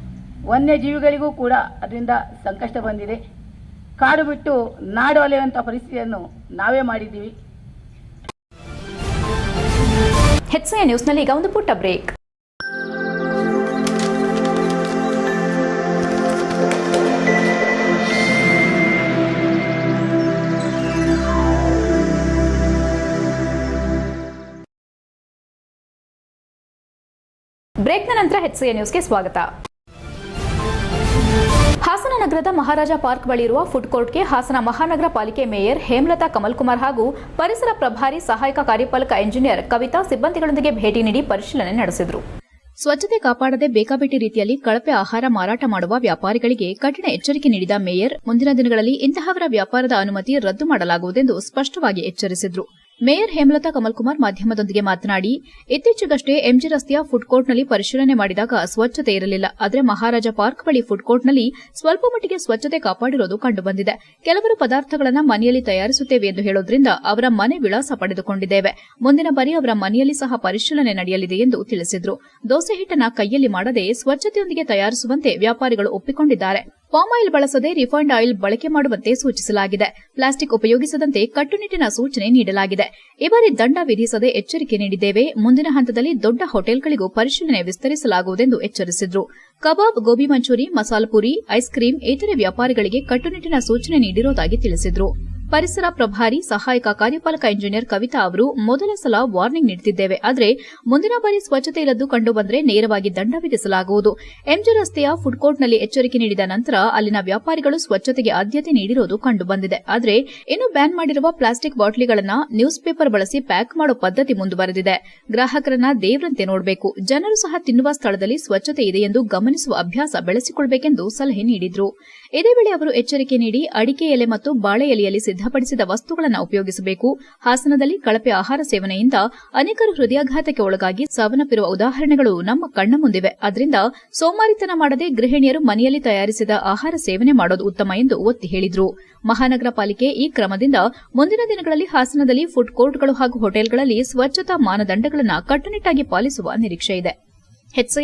Speaker 6: ವನ್ಯಜೀವಿಗಳಿಗೂ ಕೂಡ ಅದರಿಂದ ಸಂಕಷ್ಟ ಬಂದಿದೆ. ಕಾಡು ಬಿಟ್ಟು ನಾಡು ಅಲೆಯುವಂಥ ಪರಿಸ್ಥಿತಿಯನ್ನು ನಾವೇ ಮಾಡಿದ್ದೀವಿ.
Speaker 1: ಹೆಚ್ಚಿನ ನ್ಯೂಸ್ನಲ್ಲಿ ಈಗ ಒಂದು ಪುಟ್ಟ ಬ್ರೇಕ್ ಬ್ರೇಕ್ನ ನಂತರ ಹೆಚ್ಚಿಗೆ ನ್ಯೂಸ್ಗೆ ಸ್ವಾಗತ. ಹಾಸನ ನಗರದ ಮಹಾರಾಜ ಪಾರ್ಕ್ ಬಳಿ ಇರುವ ಫುಡ್ ಕೋರ್ಟ್ಗೆ ಹಾಸನ ಮಹಾನಗರ ಪಾಲಿಕೆ ಮೇಯರ್ ಹೇಮಲತಾ ಕಮಲ್ ಕುಮಾರ್ ಹಾಗೂ ಪರಿಸರ ಪ್ರಭಾರಿ ಸಹಾಯಕ ಕಾರ್ಯಪಾಲಕ ಎಂಜಿನಿಯರ್ ಕವಿತಾ ಸಿಬ್ಬಂದಿಗಳೊಂದಿಗೆ ಭೇಟಿ ನೀಡಿ ಪರಿಶೀಲನೆ ನಡೆಸಿದರು.
Speaker 2: ಸ್ವಚ್ಛತೆ ಕಾಪಾಡದೆ ಬೇಕಾಬಿಟ್ಟಿ ರೀತಿಯಲ್ಲಿ ಕಳಪೆ ಆಹಾರ ಮಾರಾಟ ಮಾಡುವ ವ್ಯಾಪಾರಿಗಳಿಗೆ ಕಠಿಣ ಎಚ್ಚರಿಕೆ ನೀಡಿದ ಮೇಯರ್, ಮುಂದಿನ ದಿನಗಳಲ್ಲಿ ಇಂತಹವರ ವ್ಯಾಪಾರದ ಅನುಮತಿ ರದ್ದು ಮಾಡಲಾಗುವುದೆಂದು ಸ್ಪಷ್ಟವಾಗಿ ಎಚ್ಚರಿಸಿದ್ರು. ಮೇಯರ್ ಹೇಮಲತಾ ಕಮಲ್ ಕುಮಾರ್ ಮಾಧ್ಯಮದೊಂದಿಗೆ ಮಾತನಾಡಿ, ಇತ್ತೀಚೆಗಷ್ಟೇ ಎಂಜಿ ರಸ್ತೆಯ ಫುಡ್ ಕೋರ್ಟ್ನಲ್ಲಿ ಪರಿಶೀಲನೆ ಮಾಡಿದಾಗ ಸ್ವಚ್ಛತೆ ಇರಲಿಲ್ಲ. ಆದರೆ ಮಹಾರಾಜ ಪಾರ್ಕ್ ಬಳಿ ಫುಡ್ ಕೋರ್ಟ್ನಲ್ಲಿ ಸ್ವಲ್ಪ ಮಟ್ಟಿಗೆ ಸ್ವಚ್ಛತೆ ಕಾಪಾಡಿರೋದು ಕಂಡುಬಂದಿದೆ. ಕೆಲವರು ಪದಾರ್ಥಗಳನ್ನು ಮನೆಯಲ್ಲಿ ತಯಾರಿಸುತ್ತೇವೆ ಎಂದು ಹೇಳೋದ್ರಿಂದ ಅವರ ಮನೆ ವಿಳಾಸ ಪಡೆದುಕೊಂಡಿದ್ದೇವೆ. ಮುಂದಿನ ಬಾರಿ ಅವರ ಮನೆಯಲ್ಲಿ ಸಹ ಪರಿಶೀಲನೆ ನಡೆಯಲಿದೆ ಎಂದು ತಿಳಿಸಿದರು. ದೋಸೆ ಹಿಟ್ಟನ ಕೈಯಲ್ಲಿ ಮಾಡದೆ ಸ್ವಚ್ಛತೆಯೊಂದಿಗೆ ತಯಾರಿಸುವಂತೆ ವ್ಯಾಪಾರಿಗಳು ಒಪ್ಪಿಕೊಂಡಿದ್ದಾರೆ. ಪಾಮ್ ಆಯಿಲ್ ಬಳಸದೆ ರಿಫೈನ್ಡ್ ಆಯಿಲ್ ಬಳಕೆ ಮಾಡುವಂತೆ ಸೂಚಿಸಲಾಗಿದೆ. ಪ್ಲಾಸ್ಟಿಕ್ ಉಪಯೋಗಿಸದಂತೆ ಕಟ್ಟುನಿಟ್ಟಿನ ಸೂಚನೆ ನೀಡಲಾಗಿದೆ. ಈ ಬಾರಿ ದಂಡ ವಿಧಿಸದೆ ಎಚ್ಚರಿಕೆ ನೀಡಿದ್ದೇವೆ. ಮುಂದಿನ ಹಂತದಲ್ಲಿ ದೊಡ್ಡ ಹೋಟೆಲ್ಗಳಿಗೂ ಪರಿಶೀಲನೆ ವಿಸ್ತರಿಸಲಾಗುವುದೆಂದು ಎಚ್ಚರಿಸಿದ್ರು. Kebab, gobi manchuri, masala puri, ice cream, ಇತರೆ ವ್ಯಾಪಾರಿಗಳಿಗೆ ಕಟ್ಟುನಿಟ್ಟಿನ ಸೂಚನೆ ನೀಡಿರುವುದಾಗಿ ತಿಳಿಸಿದ್ರು. ಪರಿಸರ ಪ್ರಭಾರಿ ಸಹಾಯಕ ಕಾರ್ಯಪಾಲಕ ಇಂಜಿನಿಯರ್ ಕವಿತಾ ಅವರು ಮೊದಲ ಸಲ ವಾರ್ನಿಂಗ್ ನೀಡುತ್ತಿದ್ದೇವೆ ಆದರೆ ಮುಂದಿನ ಬಾರಿ ಸ್ವಚ್ಛತೆ ಇಲ್ಲದ್ದು ಕಂಡುಬಂದರೆ ನೇರವಾಗಿ ದಂಡ ವಿಧಿಸಲಾಗುವುದು. ಎಂಜಿ ರಸ್ತೆಯ ಫುಡ್ ಕೋರ್ಟ್ನಲ್ಲಿ ಎಚ್ಚರಿಕೆ ನೀಡಿದ ನಂತರ ಅಲ್ಲಿನ ವ್ಯಾಪಾರಿಗಳು ಸ್ವಚ್ಛತೆಗೆ ಆದ್ಯತೆ ನೀಡಿರುವುದು ಕಂಡುಬಂದಿದೆ ಆದರೆ ಇನ್ನು ಬ್ಯಾನ್ ಮಾಡಿರುವ ಪ್ಲಾಸ್ಟಿಕ್ ಬಾಟ್ಲಿಗಳನ್ನು ನ್ಯೂಸ್ ಪೇಪರ್ ಬಳಸಿ ಪ್ಯಾಕ್ ಮಾಡೋ ಪದ್ಧತಿ ಮುಂದುವರೆದಿದೆ. ಗ್ರಾಹಕರನ್ನ ದೇವರಂತೆ ನೋಡಬೇಕು. ಜನರು ಸಹ ತಿನ್ನುವ ಸ್ಥಳದಲ್ಲಿ ಸ್ವಚ್ಛತೆ ಇದೆ ಎಂದು ಗಮನಿಸುವ ಅಭ್ಯಾಸ ಬೆಳೆಸಿಕೊಳ್ಳಬೇಕೆಂದು ಸಲಹೆ ನೀಡಿದ್ರು. ಇದೇ ವೇಳೆ ಅವರು ಎಚ್ಚರಿಕೆ ನೀಡಿ ಅಡಿಕೆ ಎಲೆ ಮತ್ತು ಬಾಳೆ ಎಲೆಯಲ್ಲಿ ಸಿದ್ದಪಡಿಸಿದ ವಸ್ತುಗಳನ್ನು ಉಪಯೋಗಿಸಬೇಕು. ಹಾಸನದಲ್ಲಿ ಕಳಪೆ ಆಹಾರ ಸೇವನೆಯಿಂದ ಅನೇಕರು ಹೃದಯಾಘಾತಕ್ಕೆ ಒಳಗಾಗಿ ಸಾವನ್ನಪ್ಪಿರುವ ಉದಾಹರಣೆಗಳು ನಮ್ಮ ಕಣ್ಣ ಮುಂದಿವೆ. ಅದರಿಂದ ಸೋಮಾರಿತನ ಮಾಡದೆ ಗೃಹಿಣಿಯರು ಮನೆಯಲ್ಲಿ ತಯಾರಿಸಿದ ಆಹಾರ ಸೇವನೆ ಮಾಡೋದು ಉತ್ತಮ ಎಂದು ಒತ್ತಿ ಹೇಳಿದರು. ಮಹಾನಗರ ಪಾಲಿಕೆ ಈ ಕ್ರಮದಿಂದ ಮುಂದಿನ ದಿನಗಳಲ್ಲಿ ಹಾಸನದಲ್ಲಿ ಫುಡ್ ಕೋರ್ಟ್ಗಳು ಹಾಗೂ ಹೋಟೆಲ್ಗಳಲ್ಲಿ ಸ್ವಚ್ಛತಾ ಮಾನದಂಡಗಳನ್ನು ಕಟ್ಟುನಿಟ್ಟಾಗಿ ಪಾಲಿಸುವ ನಿರೀಕ್ಷೆ ಇದೆ.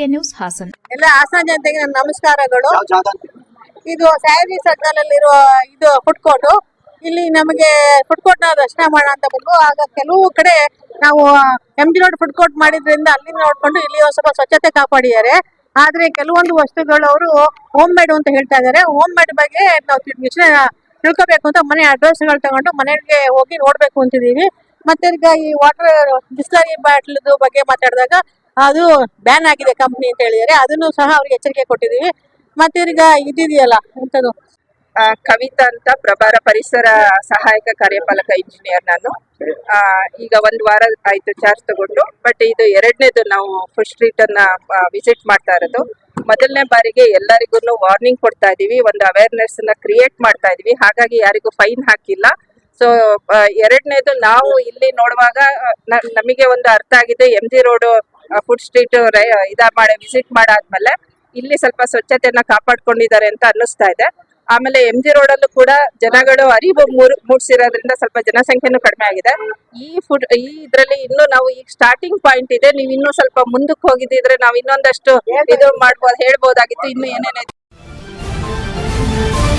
Speaker 2: ನ್ಯೂಸ್ ಹಾಸನ್.
Speaker 7: ಎಲ್ಲ ಹಾಸನ ಜನತೆಗೆ ನನ್ನ ನಮಸ್ಕಾರಗಳು. ಇದು ಸ್ಯಾರಿ ಸರ್ಕಲ್ ಅಲ್ಲಿರುವ ಇದು ಫುಡ್ ಕೋರ್ಟ್ ಇಲ್ಲಿ ನಮಗೆ ಫುಡ್ ಕೋರ್ಟ್ನ ದರ್ಶನ ಮಾಡೋಣ ಅಂತ ಬಂದು ಆಗ ಕೆಲವು ಕಡೆ ನಾವು M G road food court ಮಾಡಿದ್ರಿಂದ ಅಲ್ಲಿ ನೋಡ್ಕೊಂಡು ಇಲ್ಲಿ ಸ್ವಲ್ಪ ಸ್ವಚ್ಛತೆ ಕಾಪಾಡಿದ್ದಾರೆ. ಆದ್ರೆ ಕೆಲವೊಂದು ವಸ್ತುಗಳು ಅವರು ಹೋಮ್ ಮೇಡ್ ಅಂತ ಹೇಳ್ತಾ ಇದ್ದಾರೆ. ಹೋಮ್ ಮೇಡ್ ಬಗ್ಗೆ ನಾವು ತಿಳ್ಕೊಬೇಕು ಅಂತ ಮನೆ ಅಡ್ರೆಸ್ಗಳು ತಗೊಂಡು ಮನೆಗೆ ಹೋಗಿ ನೋಡ್ಬೇಕು ಅಂತಿದೀವಿ ಮತ್ತೆ ಈ ವಾಟರ್ ಬಿಸ್ಲರಿ ಬಾಟ್ಲದು ಬಗ್ಗೆ ಮಾತಾಡಿದಾಗ ಅದು ಬ್ಯಾನ್ ಆಗಿದೆ ಕಂಪ್ನಿ ಅಂತ ಹೇಳಿದ್ದಾರೆ. ಅದನ್ನು ಸಹ ಅವ್ರಿಗೆ ಎಚ್ಚರಿಕೆ ಕೊಟ್ಟಿದೀವಿ ಮತ್ತೆ ಇದಿದೆಯಲ್ಲ ಎಂತದು
Speaker 8: ಕವಿತಾ ಅಂತ ಪ್ರಭಾರ ಪರಿಸರ ಸಹಾಯಕ ಕಾರ್ಯಪಾಲಕ ಇಂಜಿನಿಯರ್ ನಾನು. ಈಗ ಒಂದು ವಾರ ಆಯ್ತು ಚಾರ್ಜ್ ತಗೊಂಡು ಬಟ್ ಇದು ಎರಡನೇದು ನಾವು ಫುಡ್ ಸ್ಟ್ರೀಟ್ ಅನ್ನ ವಿಸಿಟ್ ಮಾಡ್ತಾ ಇರೋದು. ಮೊದಲನೇ ಬಾರಿಗೆ ಎಲ್ಲರಿಗೂ ವಾರ್ನಿಂಗ್ ಕೊಡ್ತಾ ಇದೀವಿ, ಒಂದು ಅವೇರ್ನೆಸ್ನ ಕ್ರಿಯೇಟ್ ಮಾಡ್ತಾ ಇದೀವಿ. ಹಾಗಾಗಿ ಯಾರಿಗೂ ಫೈನ್ ಹಾಕಿಲ್ಲ. ಸೊ ಎರಡನೇದು ನಾವು ಇಲ್ಲಿ ನೋಡುವಾಗ ನಮಗೆ ಒಂದು ಅರ್ಥ ಆಗಿದೆ M G road food street ಇದ ಮಾಡಿ ವಿಸಿಟ್ ಮಾಡಾದ್ಮೇಲೆ ಇಲ್ಲಿ ಸ್ವಲ್ಪ ಸ್ವಚ್ಛತೆಯನ್ನ ಕಾಪಾಡ್ಕೊಂಡಿದ್ದಾರೆ ಅಂತ ಅನ್ನಿಸ್ತಾ ಇದೆ. ಆಮೇಲೆ ಎಂ ಜಿ ರೋಡ್ ಅಲ್ಲೂ ಕೂಡ ಜನಗಳು ಅರಿವು ಮೂರ್, ಮೂಡಿಸಿರೋದ್ರಿಂದ ಸ್ವಲ್ಪ ಜನಸಂಖ್ಯೆನೂ ಕಡಿಮೆ ಆಗಿದೆ. ಈ ಫುಡ್ ಈ ಇದ್ರಲ್ಲಿ ಇನ್ನು ನಾವು ಈಗ ಸ್ಟಾರ್ಟಿಂಗ್ ಪಾಯಿಂಟ್ ಇದೆ. ನೀವು ಇನ್ನೂ ಸ್ವಲ್ಪ ಮುಂದಕ್ಕೆ ಹೋಗಿದ್ರೆ ನಾವು ಇನ್ನೊಂದಷ್ಟು ಇದು ಮಾಡ್ಬೋದು, ಹೇಳ್ಬೋದಾಗಿತ್ತು. ಇನ್ನು ಏನೇನೇ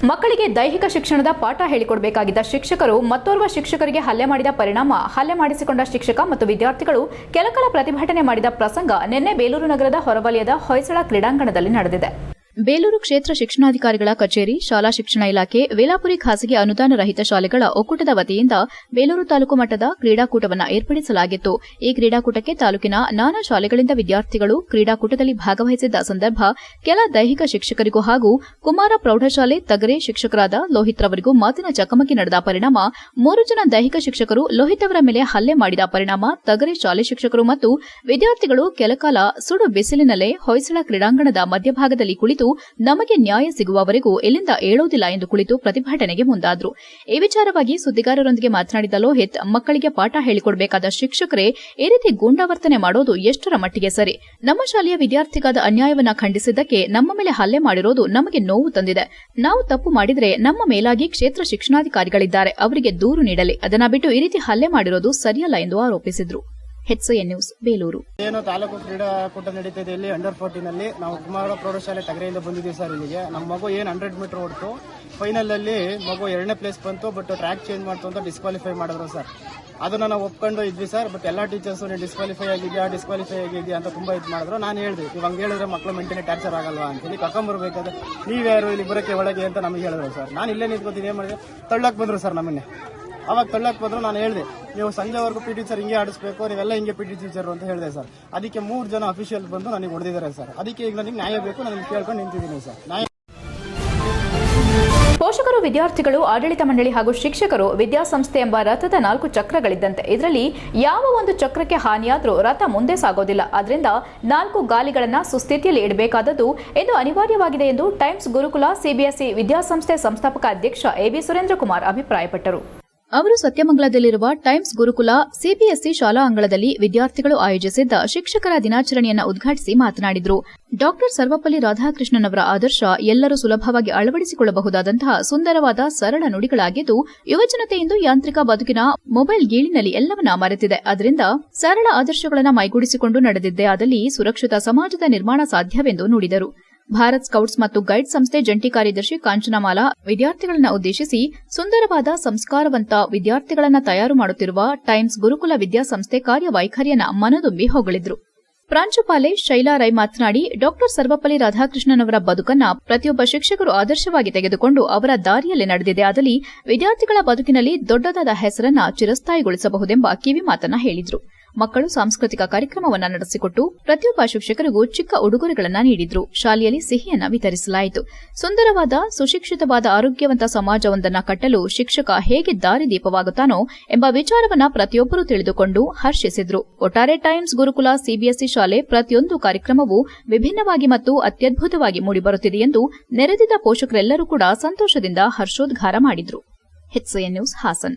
Speaker 1: ಮಕ್ಕಳಿಗೆ ದೈಹಿಕ ಶಿಕ್ಷಣದ ಪಾಠ ಹೇಳಿಕೊಡಬೇಕಾಗಿದ್ದ ಶಿಕ್ಷಕರು ಮತ್ತೋರ್ವ ಶಿಕ್ಷಕರಿಗೆ ಹಲ್ಲೆ ಮಾಡಿದ ಪರಿಣಾಮ ಹಲ್ಲೆ ಮಾಡಿಸಿಕೊಂಡ ಶಿಕ್ಷಕ ಮತ್ತು ವಿದ್ಯಾರ್ಥಿಗಳು ಕೆಲಕಾಲ ಪ್ರತಿಭಟನೆ ಮಾಡಿದ ಪ್ರಸಂಗ ನಿನ್ನೆ ಬೇಲೂರು ನಗರದ ಹೊರವಲಯದ ಹೊಯ್ಸಳ ಕ್ರೀಡಾಂಗಣದಲ್ಲಿ ನಡೆದಿದೆ.
Speaker 2: ಬೇಲೂರು ಕ್ಷೇತ್ರ ಶಿಕ್ಷಣಾಧಿಕಾರಿಗಳ ಕಚೇರಿ, ಶಾಲಾ ಶಿಕ್ಷಣ ಇಲಾಖೆ, ವೇಲಾಪುರಿ ಖಾಸಗಿ ಅನುದಾನ ರಹಿತ ಶಾಲೆಗಳ ಒಕ್ಕೂಟದ ವತಿಯಿಂದ ಬೇಲೂರು ತಾಲೂಕು ಮಟ್ಟದ ಕ್ರೀಡಾಕೂಟವನ್ನು ಏರ್ಪಡಿಸಲಾಗಿತ್ತು. ಈ ಕ್ರೀಡಾಕೂಟಕ್ಕೆ ತಾಲೂಕಿನ ನಾನಾ ಶಾಲೆಗಳಿಂದ ವಿದ್ಯಾರ್ಥಿಗಳು ಕ್ರೀಡಾಕೂಟದಲ್ಲಿ ಭಾಗವಹಿಸಿದ್ದ ಸಂದರ್ಭ ಕೆಲ ದೈಹಿಕ ಶಿಕ್ಷಕರಿಗೂ ಹಾಗೂ ಕುಮಾರ ಪ್ರೌಢಶಾಲೆ ತಗರೆ ಶಿಕ್ಷಕರಾದ ಲೋಹಿತ್ ರವರಿಗೂ ಮಾತಿನ ಚಕಮಕಿ ನಡೆದ ಪರಿಣಾಮ, ಮೂರು ಜನ ದೈಹಿಕ ಶಿಕ್ಷಕರು ಲೋಹಿತ್ ಅವರ ಮೇಲೆ ಹಲ್ಲೆ ಮಾಡಿದ ಪರಿಣಾಮ, ತಗರೆ ಶಾಲೆ ಶಿಕ್ಷಕರು ಮತ್ತು ವಿದ್ಯಾರ್ಥಿಗಳು ಕೆಲಕಾಲ ಸುಡು ಬಿಸಿಲಿನಲ್ಲೇ ಹೊಯ್ಸಳ ಕ್ರೀಡಾಂಗಣದ ಮಧ್ಯಭಾಗದಲ್ಲಿ ಕುಳಿತು ನಮಗೆ ನ್ಯಾಯ ಸಿಗುವವರೆಗೂ ಎಲ್ಲಿಂದ ಏಳೋದಿಲ್ಲ ಎಂದು ಕುಳಿತು ಪ್ರತಿಭಟನೆಗೆ ಮುಂದಾದ್ರು. ಈ ವಿಚಾರವಾಗಿ ಸುದ್ದಿಗಾರರೊಂದಿಗೆ ಮಾತನಾಡಿದ ಲೋಹಿತ್, ಮಕ್ಕಳಿಗೆ ಪಾಠ ಹೇಳಿಕೊಡಬೇಕಾದ ಶಿಕ್ಷಕರೇ ಈ ರೀತಿ ಗೂಂಡಾವರ್ತನೆ ಮಾಡೋದು ಎಷ್ಟರ ಮಟ್ಟಿಗೆ ಸರಿ? ನಮ್ಮ ಶಾಲೆಯ ವಿದ್ಯಾರ್ಥಿಗಾದ ಅನ್ಯಾಯವನ್ನ ಖಂಡಿಸಿದ್ದಕ್ಕೆ ನಮ್ಮ ಮೇಲೆ ಹಲ್ಲೆ ಮಾಡಿರೋದು ನಮಗೆ ನೋವು ತಂದಿದೆ. ನಾವು ತಪ್ಪು ಮಾಡಿದ್ರೆ ನಮ್ಮ ಮೇಲಾಗಿ ಕ್ಷೇತ್ರ ಶಿಕ್ಷಣಾಧಿಕಾರಿಗಳಿದ್ದಾರೆ, ಅವರಿಗೆ ದೂರು ನೀಡಲಿ. ಅದನ್ನ ಬಿಟ್ಟು ಈ ರೀತಿ ಹಲ್ಲೆ ಮಾಡಿರೋದು ಸರಿಯಲ್ಲ ಎಂದು ಆರೋಪಿಸಿದ್ರು. ಎನ್ ನ್ಯೂಸ್ ಬೇಲೂರು
Speaker 9: ಏನು ತಾಲೂಕು ಕ್ರೀಡಾಕೂಟ ನಡೀತಿದೆ ಇಲ್ಲಿ ಅಂಡರ್ ಫೋರ್ಟೀನ್ ಅಲ್ಲಿ. ನಾವು ಕುಮಾರ ಪ್ರೌಢಶಾಲೆ ತಗರೆಯಿಂದ ಬಂದಿದ್ದೀವಿ ಸರ್ ಇಲ್ಲಿಗೆ. ನಮ್ಮ ಮಗು ಏನು ಹಂಡ್ರೆಡ್ ಮೀಟರ್ ಓಡ್ತು. ಫೈನಲ್ ಅಲ್ಲಿ ಮಗು ಎರಡನೇ ಪ್ಲೇಸ್ ಬಂತು ಬಟ್ ಟ್ರ್ಯಾಕ್ ಚೇಂಜ್ ಮಾಡ್ತು ಅಂತ ಡಿಸ್ಕ್ವಾಲಿಫೈ ಮಾಡಿದ್ರು ಸರ್. ಅದನ್ನ ನಾವು ಒಪ್ಕೊಂಡು ಇದ್ವಿ ಸರ್ ಬಟ್ ಎಲ್ಲ ಟೀಚರ್ಸ್ ನೀವು ಡಿಸ್ಕ್ವಾಲಿಫೈ ಆಗಿದ್ಯಾ ಡಿಸ್ಕ್ವಾಲಿಫೈ ಆಗಿದ್ಯಾ ಅಂತ ತುಂಬಾ ಇದು ಮಾಡಿದ್ರು. ನಾನು ಹೇಳಿದೆ ಇವಾಗ ಹಂಗೆ ಹೇಳಿದ್ರೆ ಮಕ್ಕಳು ಮೆಂಟಲಿ ಟ್ಯಾಕ್ಚರ್ ಆಗಲ್ವಾ? ಅಂತ ಹೇಳಿ ಕರ್ಕೊಂಬರ್ಬೇಕಾದ್ರೆ ನೀವ್ಯಾರು ಇಲ್ಲಿ ಬರೋಕ್ಕೆ ಒಳಗೆ? ಅಂತ ನಮಗೆ ಹೇಳಿದ್ರು ಸರ್. ನಾನು ಇಲ್ಲೇ ನಿಂತ್ಕೊತೀನಿ, ಏನ್ ಮಾಡಿದೆ? ತಳ್ಳಕ್ ಬಂದ್ರು ಸರ್ ನಮ್ಮನ್ನೇ. ಅವಾಗ ತಳ್ಳಕ್ ಬಂದ್ರು ನಾನು ಹೇಳಿದೆ, ನೀವು ಸಂಜೆವರೆಗೂ ಪಿ ಟಿ ಟೀಚರ್ ಹಿಂಗೆ ಆಡಿಸ್ಬೇಕು, ನೀವೆಲ್ಲ ಹಿಂಗೆ ಪಿ ಟಿ ಟೀಚರ್ ಅಂತ ಹೇಳಿದೆ ಸರ್. ಅದಕ್ಕೆ ಮೂರು ಜನ ಅಫಿಷಿಯಲ್ ಬಂದು ನನಗೆ ಹೊಡೆದಿದ್ದಾರೆ ಸರ್. ಅದಕ್ಕೆ ಈಗ ನನಗೆ ನ್ಯಾಯ ಬೇಕು, ನಾನು ಕೇಳ್ಕೊಂಡು ನಿಂತಿದ್ದೀನಿ ಸರ್.
Speaker 1: ಪೋಷಕರು, ವಿದ್ಯಾರ್ಥಿಗಳು, ಆಡಳಿತ ಮಂಡಳಿ ಹಾಗೂ ಶಿಕ್ಷಕರು ವಿದ್ಯಾಸಂಸ್ಥೆ ಎಂಬ ರಥದ ನಾಲ್ಕು ಚಕ್ರಗಳಿದ್ದಂತೆ. ಇದರಲ್ಲಿ ಯಾವ ಒಂದು ಚಕ್ರಕ್ಕೆ ಹಾನಿಯಾದರೂ ರಥ ಮುಂದೆ ಸಾಗೋದಿಲ್ಲ. ಅದರಿಂದ ನಾಲ್ಕು ಗಾಲಿಗಳನ್ನು ಸುಸ್ಥಿತಿಯಲ್ಲಿ ಇಡಬೇಕಾದದ್ದು ಇದು ಅನಿವಾರ್ಯವಾಗಿದೆ ಎಂದು ಟೈಮ್ಸ್ ಗುರುಕುಲ ಸಿಬಿಎಸ್ಇ ವಿದ್ಯಾಸಂಸ್ಥೆ ಸಂಸ್ಥಾಪಕ ಅಧ್ಯಕ್ಷ ಎಬಿ ಸುರೇಂದ್ರ ಕುಮಾರ್ ಅಭಿಪ್ರಾಯಪಟ್ಟರು.
Speaker 2: ಅವರು ಸತ್ಯಮಂಗಲದಲ್ಲಿರುವ ಟೈಮ್ಸ್ ಗುರುಕುಲ ಸಿಬಿಎಸ್ಇ ಶಾಲಾ ಅಂಗಳದಲ್ಲಿ ವಿದ್ಯಾರ್ಥಿಗಳು ಆಯೋಜಿಸಿದ್ದ ಶಿಕ್ಷಕರ ದಿನಾಚರಣೆಯನ್ನು ಉದ್ಘಾಟಿಸಿ ಮಾತನಾಡಿದರು. ಡಾಕ್ಟರ್ ಸರ್ವಪಲ್ಲಿ ರಾಧಾಕೃಷ್ಣನ್ ಅವರ ಆದರ್ಶ ಎಲ್ಲರೂ ಸುಲಭವಾಗಿ ಅಳವಡಿಸಿಕೊಳ್ಳಬಹುದಾದಂತಹ ಸುಂದರವಾದ ಸರಳ ನುಡಿಗಳಾಗಿದ್ದು ಯುವಜನತೆ ಇಂದು ಯಾಂತ್ರಿಕ ಬದುಕಿನ ಮೊಬೈಲ್ ಗೀಳಿನಲ್ಲಿ ಎಲ್ಲವನ್ನ ಮರೆತಿದೆ. ಅದರಿಂದ ಸರಳ ಆದರ್ಶಗಳನ್ನು ಮೈಗೂಡಿಸಿಕೊಂಡು ನಡೆದಿದ್ದೇ ಆದಲ್ಲಿ ಸುರಕ್ಷಿತ ಸಮಾಜದ ನಿರ್ಮಾಣ ಸಾಧ್ಯವೆಂದು ನುಡಿದರು. ಭಾರತ್ ಸ್ಕೌಟ್ಸ್ ಮತ್ತು ಗೈಡ್ ಸಂಸ್ಥೆ ಜಂಟಿ ಕಾರ್ಯದರ್ಶಿ ಕಾಂಚನಮಾಲಾ ವಿದ್ಯಾರ್ಥಿಗಳನ್ನ ಉದ್ದೇಶಿಸಿ ಸುಂದರವಾದ ಸಂಸ್ಕಾರವಂತ ವಿದ್ಯಾರ್ಥಿಗಳನ್ನ ತಯಾರು ಮಾಡುತ್ತಿರುವ ಟೈಮ್ಸ್ ಗುರುಕುಲ ವಿದ್ಯಾಸಂಸ್ಥೆ ಕಾರ್ಯವೈಖರಿಯನ್ನು ಮನದುಂಬಿ ಹೊಗಳಿದ್ರು. ಪ್ರಾಂಶುಪಾಲೆ ಶೈಲಾ ರೈ ಮಾತನಾಡಿ, ಡಾಕ್ಟರ್ ಸರ್ವಪಲ್ಲಿ ರಾಧಾಕೃಷ್ಣನ್ ಅವರ ಬದುಕನ್ನ ಪ್ರತಿಯೊಬ್ಬ ಶಿಕ್ಷಕರು ಆದರ್ಶವಾಗಿ ತೆಗೆದುಕೊಂಡು ಅವರ ದಾರಿಯಲ್ಲಿ ನಡೆದಿದೆ ಆದಲ್ಲಿ ವಿದ್ಯಾರ್ಥಿಗಳ ಬದುಕಿನಲ್ಲಿ ದೊಡ್ಡದಾದ ಹೆಸರನ್ನ ಚಿರಸ್ಥಾಯಿಗೊಳಿಸಬಹುದೆಂಬ ಕಿವಿಮಾತನ್ನ ಹೇಳಿದ್ರು. ಮಕ್ಕಳು ಸಾಂಸ್ಕೃತಿಕ ಕಾರ್ಯಕ್ರಮವನ್ನ ನಡೆಸಿಕೊಟ್ಟು ಪ್ರತಿಯೊಬ್ಬ ಶಿಕ್ಷಕರಿಗೂ ಚಿಕ್ಕ ಉಡುಗೊರೆಗಳನ್ನು ನೀಡಿದ್ರು. ಶಾಲೆಯಲ್ಲಿ ಸಿಹಿಯನ್ನು ವಿತರಿಸಲಾಯಿತು. ಸುಂದರವಾದ, ಸುಶಿಕ್ಷಿತವಾದ, ಆರೋಗ್ಯವಂತ ಸಮಾಜವೊಂದನ್ನು ಕಟ್ಟಲು ಶಿಕ್ಷಕ ಹೇಗೆ ದಾರಿದೀಪವಾಗುತ್ತಾನೋ ಎಂಬ ವಿಚಾರವನ್ನ ಪ್ರತಿಯೊಬ್ಬರು ತಿಳಿದುಕೊಂಡು ಹರ್ಷಿಸಿದ್ರು. ಒಟ್ಟಾರೆ ಟೈಮ್ಸ್ ಗುರುಕುಲ ಸಿಬಿಎಸ್ಇ ಶಾಲೆ ಪ್ರತಿಯೊಂದು ಕಾರ್ಯಕ್ರಮವೂ ವಿಭಿನ್ನವಾಗಿ ಮತ್ತು ಅತ್ಯದ್ಭುತವಾಗಿ ಮೂಡಿಬರುತ್ತಿದೆ ಎಂದು ನೆರೆದಿದ್ದ ಪೋಷಕರೆಲ್ಲರೂ ಕೂಡ ಸಂತೋಷದಿಂದ ಹರ್ಷೋದ್ಗಾರ ಮಾಡಿದ್ರು. ನ್ಯೂಸ್ ಹಾಸನ್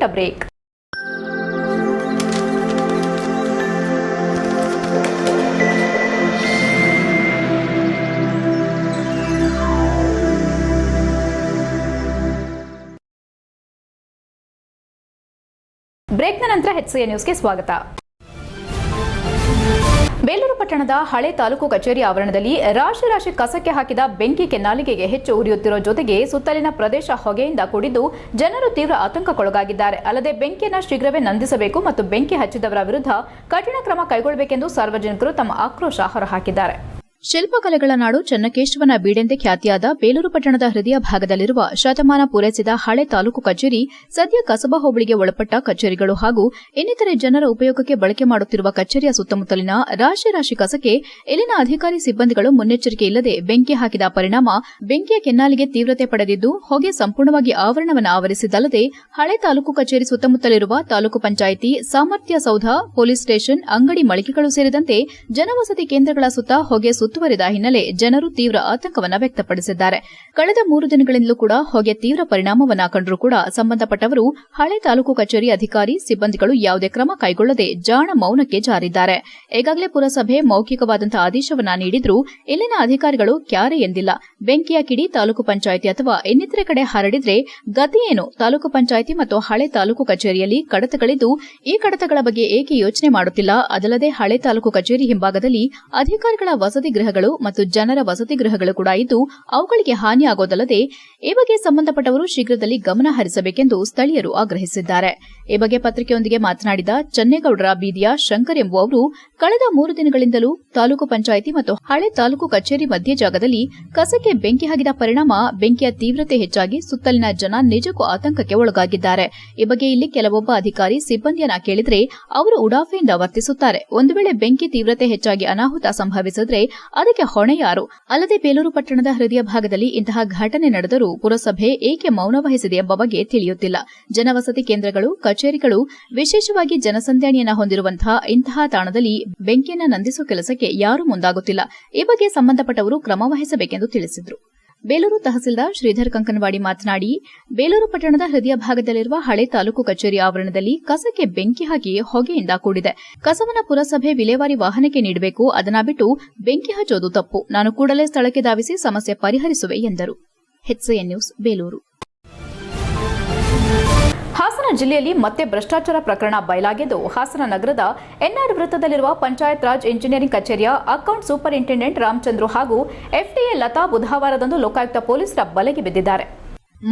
Speaker 1: ನ್ಯೂಸ್ನಲ್ಲಿ ಈಗ ಒಂದು ಪುಟ್ಟ ಬ್ರೇಕ್ ಬ್ರೇಕ್ನ ನಂತರ ಹೆಚ್ಸಿಎನ್ ನ್ಯೂಸ್ಗೆ ಸ್ವಾಗತ. ಬೇಲೂರು ಪಟ್ಟಣದ ಹಳೆ ತಾಲೂಕು ಕಚೇರಿ ಆವರಣದಲ್ಲಿ ರಾಶಿ ರಾಶಿ ಕಸಕ್ಕೆ ಹಾಕಿದ ಬೆಂಕಿ ಕೆನ್ನಾಲಿಗೆಗೆ ಹೆಚ್ಚು ಉರಿಯುತ್ತಿರುವ ಜೊತೆಗೆ ಸುತ್ತಲಿನ ಪ್ರದೇಶ ಹೊಗೆಯಿಂದ ಕೂಡಿದ್ದು ಜನರು ತೀವ್ರ ಆತಂಕಕ್ಕೊಳಗಾಗಿದ್ದಾರೆ. ಅಲ್ಲದೆ ಬೆಂಕಿಯನ್ನು ಶೀಘ್ರವೇ ನಂದಿಸಬೇಕು ಮತ್ತು ಬೆಂಕಿ ಹಚ್ಚಿದವರ ವಿರುದ್ಧ ಕಠಿಣ ಕ್ರಮ ಕೈಗೊಳ್ಳಬೇಕೆಂದು ಸಾರ್ವಜನಿಕರು ತಮ್ಮ ಆಕ್ರೋಶ ಹೊರಹಾಕಿದ್ದಾರೆ.
Speaker 2: ಶಿಲ್ಪಕಲೆಗಳ ನಾಡು ಚನ್ನಕೇಶವನ ಬೀಡೆಂದೇ ಖ್ಯಾತಿಯಾದ ಬೇಲೂರು ಪಟ್ಟಣದ ಹೃದಯ ಭಾಗದಲ್ಲಿರುವ ಶತಮಾನ ಪೂರೈಸಿದ ಹಳೆ ತಾಲೂಕು ಕಚೇರಿ ಸದ್ಯ ಕಸಬಾ ಹೋಬಳಿಗೆ ಒಳಪಟ್ಟ ಕಚೇರಿಗಳು ಹಾಗೂ ಇನ್ನಿತರೆ ಜನರ ಉಪಯೋಗಕ್ಕೆ ಬಳಕೆ ಮಾಡುತ್ತಿರುವ ಕಚೇರಿಯ ಸುತ್ತಮುತ್ತಲಿನ ರಾಶಿ ರಾಶಿ ಕಸಕ್ಕೆ ಇಲ್ಲಿನ ಅಧಿಕಾರಿ ಸಿಬ್ಬಂದಿಗಳು ಮುನ್ನೆಚ್ಚರಿಕೆ ಇಲ್ಲದೆ ಬೆಂಕಿ ಹಾಕಿದ ಪರಿಣಾಮ ಬೆಂಕಿಯ ಕೆನ್ನಾಲಿಗೆ ತೀವ್ರತೆ ಪಡೆದಿದ್ದು, ಹೊಗೆ ಸಂಪೂರ್ಣವಾಗಿ ಆವರಣವನ್ನು ಆವರಿಸಿದ್ದಲ್ಲದೆ ಹಳೆ ತಾಲೂಕು ಕಚೇರಿ ಸುತ್ತಮುತ್ತಲಿರುವ ತಾಲೂಕು ಪಂಚಾಯಿತಿ, ಸಾಮರ್ಥ್ಯ ಸೌಧ, ಪೊಲೀಸ್ ಸ್ಟೇಷನ್, ಅಂಗಡಿ ಮಳಿಗೆಗಳು ಸೇರಿದಂತೆ ಜನವಸತಿ ಕೇಂದ್ರಗಳ ಸುತ್ತ ಹೊಗೆ ಸುತ್ತುವರಿದ ಹಿನ್ನೆಲೆ ಜನರು ತೀವ್ರ ಆತಂಕವನ್ನು ವ್ಯಕ್ತಪಡಿಸಿದ್ದಾರೆ. ಕಳೆದ ಮೂರು ದಿನಗಳಿಂದಲೂ ಕೂಡ ಹೊಗೆ ತೀವ್ರ ಪರಿಣಾಮವನ್ನ ಕಂಡರೂ ಕೂಡ ಸಂಬಂಧಪಟ್ಟವರು ಹಳೆ ತಾಲೂಕು ಕಚೇರಿ ಅಧಿಕಾರಿ, ಸಿಬ್ಬಂದಿಗಳು ಯಾವುದೇ ಕ್ರಮ ಕೈಗೊಳ್ಳದೆ ಜಾಣ ಮೌನಕ್ಕೆ ಜಾರಿದ್ದಾರೆ. ಈಗಾಗಲೇ ಪುರಸಭೆ ಮೌಖಿಕವಾದಂತಹ ಆದೇಶವನ್ನ ನೀಡಿದ್ರೂ ಇಲ್ಲಿನ ಅಧಿಕಾರಿಗಳು ಕ್ಯಾರೆ ಎಂದಿಲ್ಲ. ಬೆಂಕಿಯ ಕಿಡಿ ತಾಲೂಕು ಪಂಚಾಯಿತಿ ಅಥವಾ ಇನ್ನಿತರೆ ಕಡೆ ಹರಡಿದ್ರೆ ಗತಿಯೇನು ತಾಲೂಕು ಪಂಚಾಯಿತಿ ಮತ್ತು ಹಳೆ ತಾಲೂಕು ಕಚೇರಿಯಲ್ಲಿ ಕಡತಗಳಿದ್ದು ಈ ಕಡತಗಳ ಬಗ್ಗೆ ಏಕೆ ಯೋಚನೆ ಮಾಡುತ್ತಿಲ್ಲ? ಅದಲ್ಲದೆ ಹಳೆ ತಾಲೂಕು ಕಚೇರಿ ಹಿಂಭಾಗದಲ್ಲಿ ಅಧಿಕಾರಿಗಳ ವಸತಿ ಗೃಹಗಳು ಮತ್ತು ಜನರ ವಸತಿ ಗೃಹಗಳು ಕೂಡ ಇದ್ದು, ಅವುಗಳಿಗೆ ಹಾನಿಯಾಗೋದಲ್ಲದೆ ಈ ಬಗ್ಗೆ ಸಂಬಂಧಪಟ್ಟವರು ಶೀಘ್ರದಲ್ಲಿ ಗಮನ ಹರಿಸಬೇಕೆಂದು ಸ್ಥಳೀಯರು ಆಗ್ರಹಿಸಿದ್ದಾರೆ. ಈ ಬಗ್ಗೆ ಪತ್ರಿಕೆಯೊಂದಿಗೆ ಮಾತನಾಡಿದ ಚನ್ನೇಗೌಡರ ಬೀದಿಯ ಶಂಕರ್ ಎಂಬುವವರು, ಕಳೆದ ಮೂರು ದಿನಗಳಿಂದಲೂ ತಾಲೂಕು ಪಂಚಾಯಿತಿ ಮತ್ತು ಹಳೆ ತಾಲೂಕು ಕಚೇರಿ ಮಧ್ಯ ಜಾಗದಲ್ಲಿ ಕಸಕ್ಕೆ ಬೆಂಕಿ ಹಾಕಿದ ಪರಿಣಾಮ ಬೆಂಕಿಯ ತೀವ್ರತೆ ಹೆಚ್ಚಾಗಿ ಸುತ್ತಲಿನ ಜನ ನಿಜಕ್ಕೂ ಆತಂಕಕ್ಕೆ ಒಳಗಾಗಿದ್ದಾರೆ. ಈ ಬಗ್ಗೆ ಇಲ್ಲಿ ಕೆಲವೊಬ್ಬ ಅಧಿಕಾರಿ ಸಿಬ್ಬಂದಿಯನ್ನ ಕೇಳಿದ್ರೆ, ಅವರು ಉಡಾಫೆಯಿಂದ ವರ್ತಿಸುತ್ತಾರೆ. ಒಂದು ವೇಳೆ ಬೆಂಕಿ ತೀವ್ರತೆ ಹೆಚ್ಚಾಗಿ ಅನಾಹುತ ಸಂಭವಿಸಿದ್ರೆ ಅದಕ್ಕೆ ಹೊಣೆ ಯಾರು ಅಲ್ಲದೆ ಬೇಲೂರು ಪಟ್ಟಣದ ಹೃದಯ ಭಾಗದಲ್ಲಿ ಇಂತಹ ಘಟನೆ ನಡೆದರೂ ಪುರಸಭೆ ಏಕೆ ಮೌನ ವಹಿಸಿದೆ ಎಂಬ ಬಗ್ಗೆ ತಿಳಿಯುತ್ತಿಲ್ಲ. ಜನವಸತಿ ಕೇಂದ್ರಗಳು, ಕಚೇರಿಗಳು, ವಿಶೇಷವಾಗಿ ಜನಸಂದಣಿಯನ್ನು ಹೊಂದಿರುವಂತಹ ಇಂತಹ ತಾಣದಲ್ಲಿ ಬೆಂಕಿಯನ್ನು ನಂದಿಸುವ ಕೆಲಸಕ್ಕೆ ಯಾರೂ ಮುಂದಾಗುತ್ತಿಲ್ಲ. ಈ ಬಗ್ಗೆ ಸಂಬಂಧಪಟ್ಟವರು ಕ್ರಮ ವಹಿಸಬೇಕೆಂದು ತಿಳಿಸಿದರು. ಬೇಲೂರು ತಹಸೀಲ್ದಾರ್ ಶ್ರೀಧರ್ ಕಂಕನವಾಡಿ ಮಾತನಾಡಿ, ಬೇಲೂರು ಪಟ್ಟಣದ ಹೃದಯ ಭಾಗದಲ್ಲಿರುವ ಹಳೆ ತಾಲೂಕು ಕಚೇರಿ ಆವರಣದಲ್ಲಿ ಕಸಕ್ಕೆ ಬೆಂಕಿ ಹಾಕಿ ಹೊಗೆಯಿಂದ ಕೂಡಿದೆ. ಕಸವನ ಪುರಸಭೆ ವಿಲೇವಾರಿ ವಾಹನಕ್ಕೆ ನೀಡಬೇಕು, ಅದನ್ನ ಬಿಟ್ಟು ಬೆಂಕಿ ಹಚ್ಚೋದು ತಪ್ಪು. ನಾನು ಕೂಡಲೇ ಸ್ಥಳಕ್ಕೆ ಧಾವಿಸಿ ಸಮಸ್ಯೆ ಪರಿಹರಿಸುವೆ ಎಂದರು. ಬೇಲೂರು.
Speaker 1: ಜಿಲ್ಲೆಯಲ್ಲಿ ಮತ್ತೆ ಭ್ರಷ್ಟಾಚಾರ ಪ್ರಕರಣ ಬಯಲಾಗಿದ್ದು, ಹಾಸನ ನಗರದ ಎನ್ಆರ್ ವೃತ್ತದಲ್ಲಿರುವ ಪಂಚಾಯತ್ ರಾಜ್ ಇಂಜಿನಿಯರಿಂಗ್ ಕಚೇರಿಯ ಅಕೌಂಟ್ ಸೂಪರಿಂಟೆಂಡೆಂಟ್ ರಾಮಚಂದ್ರು ಹಾಗೂ ಎಫ್ಡಿಎ ಲತಾ ಬುಧವಾರದಂದು ಲೋಕಾಯುಕ್ತ ಪೊಲೀಸರ ಬಲೆಗೆ ಬಿದ್ದಿದ್ದಾರೆ.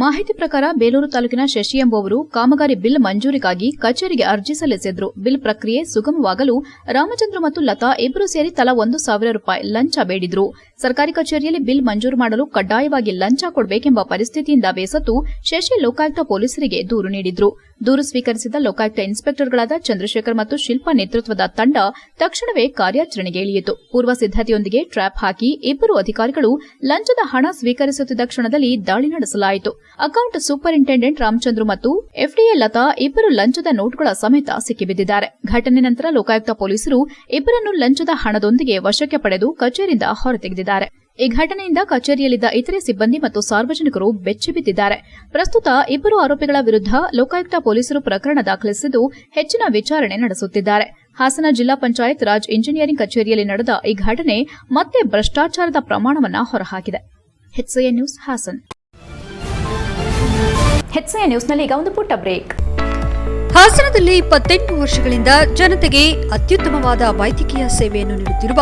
Speaker 2: ಮಾಹಿತಿ ಪ್ರಕಾರ ಬೇಲೂರು ತಾಲೂಕಿನ ಶಶಿ ಎಂಬುವರು ಕಾಮಗಾರಿ ಬಿಲ್ ಮಂಜೂರಿಗಾಗಿ ಕಚೇರಿಗೆ ಅರ್ಜಿ ಸಲ್ಲಿಸಿದ್ರು. ಬಿಲ್ ಪ್ರಕ್ರಿಯೆ ಸುಗಮವಾಗಲು ರಾಮಚಂದ್ರ ಮತ್ತು ಲತಾ ಇಬ್ಬರು ಸೇರಿ ತಲಾ ಒಂದು ಸಾವಿರ ರೂಪಾಯಿ ಲಂಚ ಬೇಡಿದ್ರು. ಸರ್ಕಾರಿ ಕಚೇರಿಯಲ್ಲಿ ಬಿಲ್ ಮಂಜೂರು ಮಾಡಲು ಕಡ್ಡಾಯವಾಗಿ ಲಂಚ ಕೊಡಬೇಕೆಂಬ ಪರಿಸ್ಥಿತಿಯಿಂದ ಬೇಸತ್ತು ಶೇಷಿ ಲೋಕಾಯುಕ್ತ ಪೊಲೀಸರಿಗೆ ದೂರು ನೀಡಿದ್ರು. ದೂರು ಸ್ವೀಕರಿಸಿದ ಲೋಕಾಯುಕ್ತ ಇನ್ಸ್ಪೆಕ್ಟರ್ಗಳಾದ ಚಂದ್ರಶೇಖರ್ ಮತ್ತು ಶಿಲ್ಪ ನೇತೃತ್ವದ ತಂಡ ತಕ್ಷಣವೇ ಕಾರ್ಯಾಚರಣೆಗೆ ಇಳಿಯಿತು. ಪೂರ್ವ ಸಿದ್ದತೆಯೊಂದಿಗೆ ಟ್ರ್ಯಾಪ್ ಹಾಕಿ ಇಬ್ಬರು ಅಧಿಕಾರಿಗಳು ಲಂಚದ ಹಣ ಸ್ವೀಕರಿಸುತ್ತಿದ್ದ ಕ್ಷಣದಲ್ಲಿ ದಾಳಿ ನಡೆಸಲಾಯಿತು. ಅಕೌಂಟ್ ಸೂಪರಿಂಟೆಂಡೆಂಟ್ ರಾಮಚಂದ್ರ ಮತ್ತು ಎಫ್ಡಿಎ ಲತಾ ಇಬ್ಬರು ಲಂಚದ ನೋಟ್ಗಳ ಸಮೇತ ಸಿಕ್ಕಿಬಿದ್ದಿದ್ದಾರೆ. ಘಟನೆ ನಂತರ ಲೋಕಾಯುಕ್ತ ಪೊಲೀಸರು ಇಬ್ಬರನ್ನು ಲಂಚದ ಹಣದೊಂದಿಗೆ ವಶಕ್ಕೆ ಪಡೆದು ಕಚೇರಿಯಿಂದ ಹೊರತೆಗೆದಿದ್ದಾರೆ. ಈ ಘಟನೆಯಿಂದ ಕಚೇರಿಯಲ್ಲಿದ್ದ ಇತರೆ ಸಿಬ್ಬಂದಿ ಮತ್ತು ಸಾರ್ವಜನಿಕರು ಬೆಚ್ಚಿಬಿದ್ದಿದ್ದಾರೆ ಪ್ರಸ್ತುತ ಇಬ್ಬರು ಆರೋಪಿಗಳ ವಿರುದ್ಧ ಲೋಕಾಯುಕ್ತ ಪೊಲೀಸರು ಪ್ರಕರಣ ದಾಖಲಿಸಿದ್ದು ಹೆಚ್ಚಿನ ವಿಚಾರಣೆ ನಡೆಸುತ್ತಿದ್ದಾರೆ. ಹಾಸನ ಜಿಲ್ಲಾ ಪಂಚಾಯತ್ ರಾಜ್ ಇಂಜಿನಿಯರಿಂಗ್ ಕಚೇರಿಯಲ್ಲಿ ನಡೆದ ಈ ಘಟನೆ ಮತ್ತೆ ಭ್ರಷ್ಟಾಚಾರದ ಪ್ರಮಾಣವನ್ನ ಹೊರಹಾಕಿದೆ. ನ್ಯೂಸ್ ಹಾಸನ್.
Speaker 1: ಹೆಚ್ಸಿಎ ನ್ಯೂಸ್ನಲ್ಲಿ ಈಗ ಒಂದು ಪುಟ್ಟ ಬ್ರೇಕ್.
Speaker 10: ಹಾಸನದಲ್ಲಿ ಇಪ್ಪತ್ತೆಂಟು ವರ್ಷಗಳಿಂದ ಜನತೆಗೆ ಅತ್ಯುತ್ತಮವಾದ ವೈದ್ಯಕೀಯ ಸೇವೆಯನ್ನು ನೀಡುತ್ತಿರುವ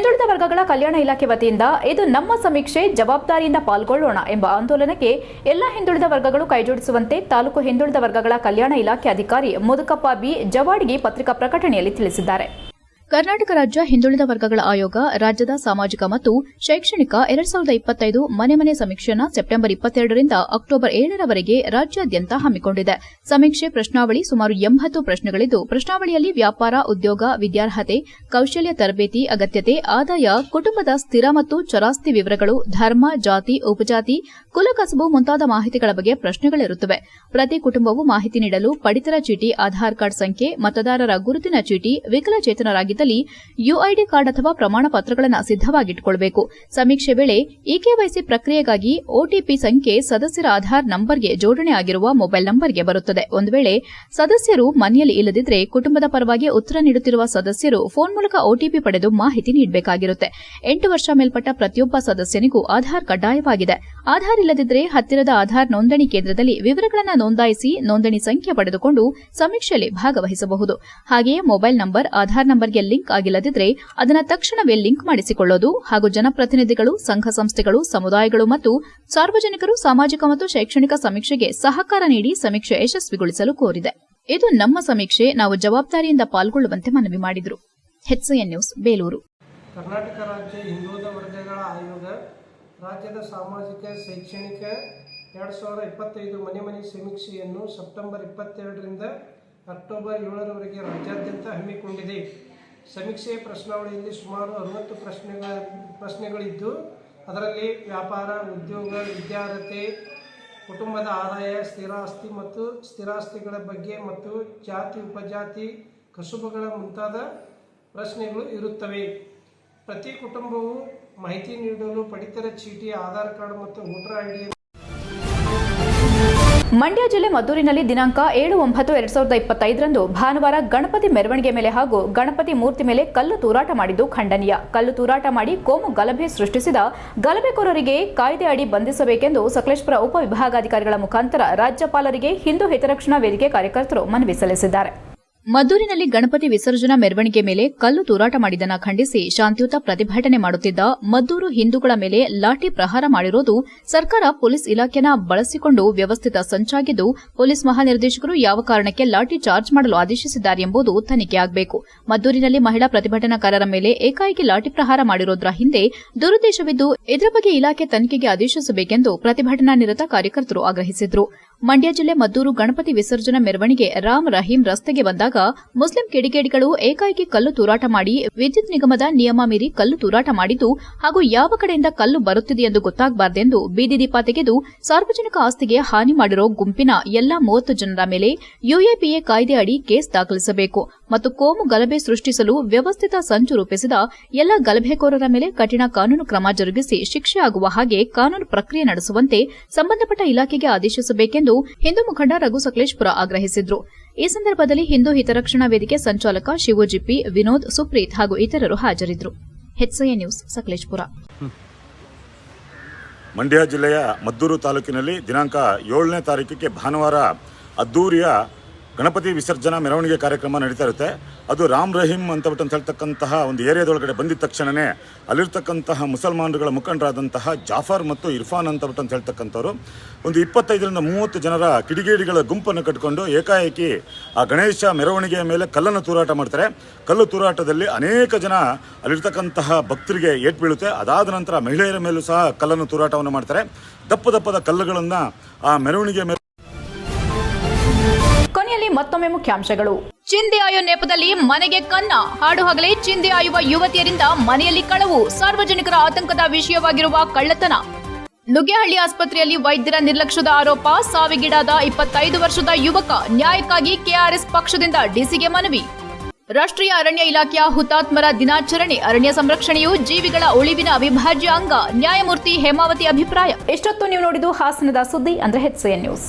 Speaker 1: ಹಿಂದುಳಿದ ವರ್ಗಗಳ ಕಲ್ಯಾಣ ಇಲಾಖೆ ವತಿಯಿಂದ ಇದು ನಮ್ಮ ಸಮೀಕ್ಷೆ, ಜವಾಬ್ದಾರಿಯಿಂದ ಪಾಲ್ಗೊಳ್ಳೋಣ ಎಂಬ ಆಂದೋಲನಕ್ಕೆ ಎಲ್ಲ ಹಿಂದುಳಿದ ವರ್ಗಗಳು ಕೈಜೋಡಿಸುವಂತೆ ತಾಲೂಕು ಹಿಂದುಳಿದ ವರ್ಗಗಳ ಕಲ್ಯಾಣ ಇಲಾಖೆ ಅಧಿಕಾರಿ ಮುದುಕಪ್ಪ ಬಿ ಜವಾಡ್ಗಿ ಪತ್ರಿಕಾ ಪ್ರಕಟಣೆಯಲ್ಲಿ ತಿಳಿಸಿದ್ದಾರೆ.
Speaker 2: ಕರ್ನಾಟಕ ರಾಜ್ಯ ಹಿಂದುಳಿದ ವರ್ಗಗಳ ಆಯೋಗ, ರಾಜ್ಯದ ಸಾಮಾಜಿಕ ಮತ್ತು ಶೈಕ್ಷಣಿಕ ಎರಡ್ ಸಾವಿರದ ಇಪ್ಪತ್ತೈದು ಮನೆ ಮನೆ ಸಮೀಕ್ಷೆಯನ್ನು ಸೆಪ್ಟೆಂಬರ್ ಇಪ್ಪತ್ತೆರಡರಿಂದ ಅಕ್ಟೋಬರ್ ಏಳರವರೆಗೆ ರಾಜ್ಯಾದ್ಯಂತ ಹಮ್ಮಿಕೊಂಡಿದೆ. ಸಮೀಕ್ಷೆ, ಪ್ರಶ್ನಾವಳಿ ಸುಮಾರು ಎಂಬತ್ತು ಪ್ರಶ್ನೆಗಳಿದ್ದು, ಪ್ರಶ್ನಾವಳಿಯಲ್ಲಿ ವ್ಯಾಪಾರ, ಉದ್ಯೋಗ, ವಿದ್ಯಾರ್ಹತೆ, ಕೌಶಲ್ಯ ತರಬೇತಿ, ಅಗತ್ಯತೆ, ಆದಾಯ, ಕುಟುಂಬದ ಸ್ಥಿರ ಮತ್ತು ಚರಾಸ್ತಿ ವಿವರಗಳು, ಧರ್ಮ, ಜಾತಿ, ಉಪಜಾತಿ ಕುಲಕಸಬು ಮುಂತಾದ ಮಾಹಿತಿಗಳ ಬಗ್ಗೆ ಪ್ರಶ್ನೆಗಳಿರುತ್ತವೆ. ಪ್ರತಿ ಕುಟುಂಬವು ಮಾಹಿತಿ ನೀಡಲು ಪಡಿತರ ಚೀಟಿ, ಆಧಾರ್ ಕಾರ್ಡ್ ಸಂಖ್ಯೆ, ಮತದಾರರ ಗುರುತಿನ ಚೀಟಿ ವಿಕಲಚೇತನರಾಗಿದ್ದಲ್ಲಿ ಯುಐಡಿ ಕಾರ್ಡ್ ಅಥವಾ ಪ್ರಮಾಣ ಪತ್ರಗಳನ್ನು ಸಿದ್ದವಾಗಿಟ್ಟುಕೊಳ್ಳಬೇಕು ಸಮೀಕ್ಷೆ ವೇಳೆ ಇಕೆವೈಸಿ ಪ್ರಕ್ರಿಯೆಗಾಗಿ ಒಟಿಪಿ ಸಂಖ್ಯೆ ಸದಸ್ಯರ ಆಧಾರ್ ನಂಬರ್ಗೆ ಜೋಡಣೆ ಆಗಿರುವ ಮೊಬೈಲ್ ನಂಬರ್ಗೆ ಬರುತ್ತದೆ. ಒಂದು ವೇಳೆ ಸದಸ್ಯರು ಮನೆಯಲ್ಲಿ ಇಲ್ಲದಿದ್ದರೆ ಕುಟುಂಬದ ಪರವಾಗಿ ಉತ್ತರ ನೀಡುತ್ತಿರುವ ಸದಸ್ಯರು ಫೋನ್ ಮೂಲಕ ಒಟಿಪಿ ಪಡೆದು ಮಾಹಿತಿ ನೀಡಬೇಕಾಗಿರುತ್ತೆ. ಎಂಟು ವರ್ಷ ಮೇಲ್ಪಟ್ಟ ಪ್ರತಿಯೊಬ್ಬ ಸದಸ್ಯನಿಗೂ ಆಧಾರ್ ಕಡ್ಡಾಯವಾಗಿದೆ. ಆಧಾರ್ ಇಲ್ಲದಿದ್ದರೆ ಹತ್ತಿರದ ಆಧಾರ್ ನೋಂದಣಿ ಕೇಂದ್ರದಲ್ಲಿ ವಿವರಗಳನ್ನು ನೋಂದಾಯಿಸಿ ನೋಂದಣಿ ಸಂಖ್ಯೆ ಪಡೆದುಕೊಂಡು ಸಮೀಕ್ಷೆಯಲ್ಲಿ ಭಾಗವಹಿಸಬಹುದು. ಹಾಗೆಯೇ ಮೊಬೈಲ್ ನಂಬರ್, ಆಧಾರ್ ನಂಬರ್ಗೆ ಲಿಂಕ್ ಆಗಿಲ್ಲದಿದ್ದರೆ ಅದನ್ನು ತಕ್ಷಣವೇ ಲಿಂಕ್ ಮಾಡಿಸಿಕೊಳ್ಳೋದು ಹಾಗೂ ಜನಪ್ರತಿನಿಧಿಗಳು, ಸಂಘ ಸಂಸ್ಥೆಗಳು, ಸಮುದಾಯಗಳು ಮತ್ತು ಸಾರ್ವಜನಿಕರು ಸಾಮಾಜಿಕ ಮತ್ತು ಶೈಕ್ಷಣಿಕ ಸಮೀಕ್ಷೆಗೆ ಸಹಕಾರ ನೀಡಿ ಸಮೀಕ್ಷೆ ಯಶಸ್ವಿಗೊಳಿಸಲು ಕೋರಿದೆ. ಇದು ನಮ್ಮ ಸಮೀಕ್ಷೆ, ನಾವು ಜವಾಬ್ದಾರಿಯಿಂದ ಪಾಲ್ಗೊಳ್ಳುವಂತೆ ಮನವಿ ಮಾಡಿದರು. HCN news, Belur.
Speaker 11: ಕರ್ನಾಟಕ ರಾಜ್ಯ ಹಿಂದುಳಿದ ವರ್ಗಗಳ ಆಯೋಗ, ರಾಜ್ಯದ ಸಾಮಾಜಿಕ, ಶೈಕ್ಷಣಿಕ ಎರಡು ಸಾವಿರದ ಇಪ್ಪತ್ತೈದು ಮನೆ ಮನೆ ಸಮೀಕ್ಷೆಯನ್ನು ಸೆಪ್ಟೆಂಬರ್ ಇಪ್ಪತ್ತೆರಡರಿಂದ ಅಕ್ಟೋಬರ್ ಏಳರವರೆಗೆ ರಾಜ್ಯಾದ್ಯಂತ ಹಮ್ಮಿಕೊಂಡಿದೆ. ಸಮೀಕ್ಷೆ ಪ್ರಶ್ನಾವಳಿಯಲ್ಲಿ ಸುಮಾರು ಅರವತ್ತು ಪ್ರಶ್ನೆಗಳ ಪ್ರಶ್ನೆಗಳಿದ್ದು, ಅದರಲ್ಲಿ ವ್ಯಾಪಾರ, ಉದ್ಯೋಗ, ವಿದ್ಯಾರ್ಹತೆ, ಕುಟುಂಬದ ಆದಾಯ ಸ್ಥಿರಾಸ್ತಿ ಮತ್ತು ಸ್ಥಿರಾಸ್ತಿಗಳ ಬಗ್ಗೆ ಮತ್ತು ಜಾತಿ, ಉಪಜಾತಿ, ಕಸುಬುಗಳ ಮುಂತಾದ ಪ್ರಶ್ನೆಗಳು ಇರುತ್ತವೆ. ಪ್ರತಿ ಕುಟುಂಬವು ಮಾಹಿತಿ ನೀಡಲು ಪಡಿತರ ಚೀಟಿ, ಆಧಾರ್ ಕಾರ್ಡ್ ಮತ್ತು ವೋಟರ್ ಐ
Speaker 1: ಮಂಡ್ಯ ಜಿಲ್ಲೆ ಮದ್ದೂರಿನಲ್ಲಿ ದಿನಾಂಕ ಏಳು ಒಂಬತ್ತು ಎರಡ್ ಸಾವಿರದ ಇಪ್ಪತ್ತೈದರಂದು ಭಾನುವಾರ ಗಣಪತಿ ಮೆರವಣಿಗೆ ಮೇಲೆ ಹಾಗೂ ಗಣಪತಿ ಮೂರ್ತಿ ಮೇಲೆ ಕಲ್ಲು ತೂರಾಟ ಮಾಡಿದ್ದು ಖಂಡನೀಯ. ಕಲ್ಲು ತೂರಾಟ ಮಾಡಿ ಕೋಮು ಗಲಭೆ ಸೃಷ್ಟಿಸಿದ ಗಲಭೆಕೋರರಿಗೆ ಕಾಯ್ದೆ ಅಡಿ ಬಂಧಿಸಬೇಕೆಂದು ಸಕಲೇಶ್ಪುರ ಉಪವಿಭಾಗಾಧಿಕಾರಿಗಳ ಮುಖಾಂತರ ರಾಜ್ಯಪಾಲರಿಗೆ ಹಿಂದೂ ಹಿತರಕ್ಷಣಾ ವೇದಿಕೆ ಕಾರ್ಯಕರ್ತರು ಮನವಿ ಸಲ್ಲಿಸಿದ್ದಾರೆ.
Speaker 2: ಮದ್ದೂರಿನಲ್ಲಿ ಗಣಪತಿ ವಿಸರ್ಜನಾ ಮೆರವಣಿಗೆ ಮೇಲೆ ಕಲ್ಲು ತೂರಾಟ ಮಾಡಿದನ ಖಂಡಿಸಿ ಶಾಂತಿಯುತ ಪ್ರತಿಭಟನೆ ಮಾಡುತ್ತಿದ್ದ ಮದ್ದೂರು ಹಿಂದೂಗಳ ಮೇಲೆ ಲಾಠಿ ಪ್ರಹಾರ ಮಾಡಿರೋದು ಸರ್ಕಾರ ಪೊಲೀಸ್ ಇಲಾಖೆನ ಬಳಸಿಕೊಂಡು ವ್ಯವಸ್ಥಿತ ಸಂಚಾಗಿದ್ದು ಪೊಲೀಸ್ ಮಹಾನಿರ್ದೇಶಕರು ಯಾವ ಕಾರಣಕ್ಕೆ ಲಾಠಿ ಚಾರ್ಜ್ ಮಾಡಲು ಆದೇಶಿಸಿದ್ದಾರೆ ಎಂಬುದು ತನಿಖೆಯಾಗಬೇಕು ಮದ್ದೂರಿನಲ್ಲಿ ಮಹಿಳಾ ಪ್ರತಿಭಟನಾಕಾರರ ಮೇಲೆ ಏಕಾಏಕಿ ಲಾಠಿ ಪ್ರಹಾರ ಮಾಡಿರೋದರ ಹಿಂದೆ ದುರುದ್ದೇಶವಿದ್ದು ಇದರ ಬಗ್ಗೆ ಇಲಾಖೆ ತನಿಖೆಗೆ ಆದೇಶಿಸಬೇಕೆಂದು ಪ್ರತಿಭಟನಾ ನಿರತ ಕಾರ್ಯಕರ್ತರು ಆಗ್ರಹಿಸಿದ್ರು. ಮಂಡ್ಯ ಜಿಲ್ಲೆ ಮದ್ದೂರು ಗಣಪತಿ ವಿಸರ್ಜನಾ ಮೆರವಣಿಗೆ ರಾಮ್ ರಹೀಂ ರಸ್ತೆಗೆ ಬಂದಾಗ ಮುಸ್ಲಿಂ ಕಿಡಿಗೇಡಿಗಳು ಏಕಾಏಕಿ ಕಲ್ಲು ತೂರಾಟ ಮಾಡಿ ವಿದ್ಯುತ್ ನಿಗಮದ ನಿಯಮ ಮೀರಿ ಕಲ್ಲು ತೂರಾಟ ಮಾಡಿದ್ದು ಹಾಗೂ ಯಾವ ಕಡೆಯಿಂದ ಕಲ್ಲು ಬರುತ್ತಿದೆ ಎಂದು ಗೊತ್ತಾಗಬಾರದೆಂದು ಬೀದಿ ದೀಪ ತೆಗೆದು ಸಾರ್ವಜನಿಕ ಆಸ್ತಿಗೆ ಹಾನಿ ಮಾಡಿರೋ ಗುಂಪಿನ ಎಲ್ಲಾ ಮೂವತ್ತು ಜನರ ಮೇಲೆ ಯುಎಪಿಎ ಕಾಯ್ದೆ ಅಡಿ ಕೇಸ್ ದಾಖಲಿಸಬೇಕು ಮತ್ತು ಕೋಮು ಗಲಭೆ ಸೃಷ್ಟಿಸಲು ವ್ಯವಸ್ಥಿತ ಸಂಚು ರೂಪಿಸಿದ ಎಲ್ಲ ಗಲಭೆಕೋರರ ಮೇಲೆ ಕಠಿಣ ಕಾನೂನು ಕ್ರಮ ಜರುಗಿಸಿ ಶಿಕ್ಷೆ ಆಗುವ ಹಾಗೆ ಕಾನೂನು ಪ್ರಕ್ರಿಯೆ ನಡೆಸುವಂತೆ ಸಂಬಂಧಪಟ್ಟ ಇಲಾಖೆಗೆ ಆದೇಶಿಸಬೇಕೆಂದು ಹಿಂದೂ ಮುಖಂಡ ರಘು ಸಕಲೇಶ್ಪುರ ಆಗ್ರಹಿಸಿದ್ರು. ಈ ಸಂದರ್ಭದಲ್ಲಿ ಹಿಂದೂ ಹಿತರಕ್ಷಣಾ ವೇದಿಕೆ ಸಂಚಾಲಕ ಶಿವಜಿಪಿ ವಿನೋದ್, ಸುಪ್ರೀತ್ ಹಾಗೂ ಇತರರು ಹಾಜರಿದ್ದರು ನ್ಯೂಸ್, ಸಕಲೇಶ್ಪುರ.
Speaker 12: ಮಂಡ್ಯ ಜಿಲ್ಲೆಯ ಮದ್ದೂರು ತಾಲೂಕಿನಲ್ಲಿ ದಿನಾಂಕ ಏಳನೇ ತಾರೀಕಿಗೆ ಭಾನುವಾರ ಅದ್ದೂರಿಯ ಗಣಪತಿ ವಿಸರ್ಜನಾ ಮೆರವಣಿಗೆ ಕಾರ್ಯಕ್ರಮ ನಡೀತಾ ಇರುತ್ತೆ. ಅದು ರಾಮ್ ರಹೀಂ ಅಂತ ಬಿಟ್ಟು ಅಂತ ಹೇಳ್ತಕ್ಕಂತಹ ಒಂದು ಏರಿಯಾದೊಳಗಡೆ ಬಂದಿದ ತಕ್ಷಣವೇ ಅಲ್ಲಿರ್ತಕ್ಕಂತಹ ಮುಸಲ್ಮಾನರುಗಳ ಮುಖಂಡರಾದಂತಹ ಜಾಫರ್ ಮತ್ತು ಇರ್ಫಾನ್ ಅಂತ ಬಿಟ್ಟು ಅಂತ ಹೇಳ್ತಕ್ಕಂಥವ್ರು. ಒಂದು ಇಪ್ಪತ್ತೈದರಿಂದ ಮೂವತ್ತು ಜನರ ಕಿಡಿಗೇಡಿಗಳ ಗುಂಪನ್ನು ಕಟ್ಕೊಂಡು ಏಕಾಏಕಿ ಆ ಗಣೇಶ ಮೆರವಣಿಗೆಯ ಮೇಲೆ ಕಲ್ಲನ್ನು ತೂರಾಟ ಮಾಡ್ತಾರೆ. ಕಲ್ಲು ತೂರಾಟದಲ್ಲಿ ಅನೇಕ ಜನ ಅಲ್ಲಿರ್ತಕ್ಕಂತಹ ಭಕ್ತರಿಗೆ ಏಟ್ ಬೀಳುತ್ತೆ. ಅದಾದ ನಂತರ ಮಹಿಳೆಯರ ಮೇಲೂ ಸಹ ಕಲ್ಲನ್ನು ತೂರಾಟವನ್ನು ಮಾಡ್ತಾರೆ. ದಪ್ಪ ದಪ್ಪದ ಕಲ್ಲುಗಳನ್ನು ಆ ಮೆರವಣಿಗೆ
Speaker 1: ಮತ್ತೊಮ್ಮೆ ಮುಖ್ಯಾಂಶಗಳು.
Speaker 2: ಚಿಂದಿ ಆಯೋ ನೆಪದಲ್ಲಿ ಮನೆಗೆ ಕನ್ನ. ಹಾಡು ಹಗಲೇ ಚಿಂದಿ ಆಯುವ ಯುವತಿಯರಿಂದ ಮನೆಯಲ್ಲಿ ಕಳವು. ಸಾರ್ವಜನಿಕರ ಆತಂಕದ ವಿಷಯವಾಗಿರುವ ಕಳ್ಳತನ. ನುಗ್ಗೆಹಳ್ಳಿ ಆಸ್ಪತ್ರೆಯಲ್ಲಿ ವೈದ್ಯರ ನಿರ್ಲಕ್ಷ್ಯದ ಆರೋಪ. ಸಾವಿಗೀಡಾದ ಇಪ್ಪತ್ತೈದು ವರ್ಷದ ಯುವಕ ನ್ಯಾಯಕ್ಕಾಗಿ ಕೆಆರ್ಎಸ್ ಪಕ್ಷದಿಂದ ಡಿಸಿಗೆ ಮನವಿ. ರಾಷ್ಟ್ರೀಯ ಅರಣ್ಯ ಇಲಾಖೆಯ ಹುತಾತ್ಮರ ದಿನಾಚರಣೆ. ಅರಣ್ಯ ಸಂರಕ್ಷಣೆಯು ಜೀವಿಗಳ ಉಳಿವಿನ ಅವಿಭಾಜ್ಯ ಅಂಗ. ನ್ಯಾಯಮೂರ್ತಿ ಹೇಮಾವತಿ ಅಭಿಪ್ರಾಯ.
Speaker 1: ಎಷ್ಟೊತ್ತು ನೀವು ನೋಡಿದ್ದು ಹಾಸನದ ಸುದ್ದಿ ಅಂದ್ರೆ ಹೆಚ್ಎನ್ ನ್ಯೂಸ್.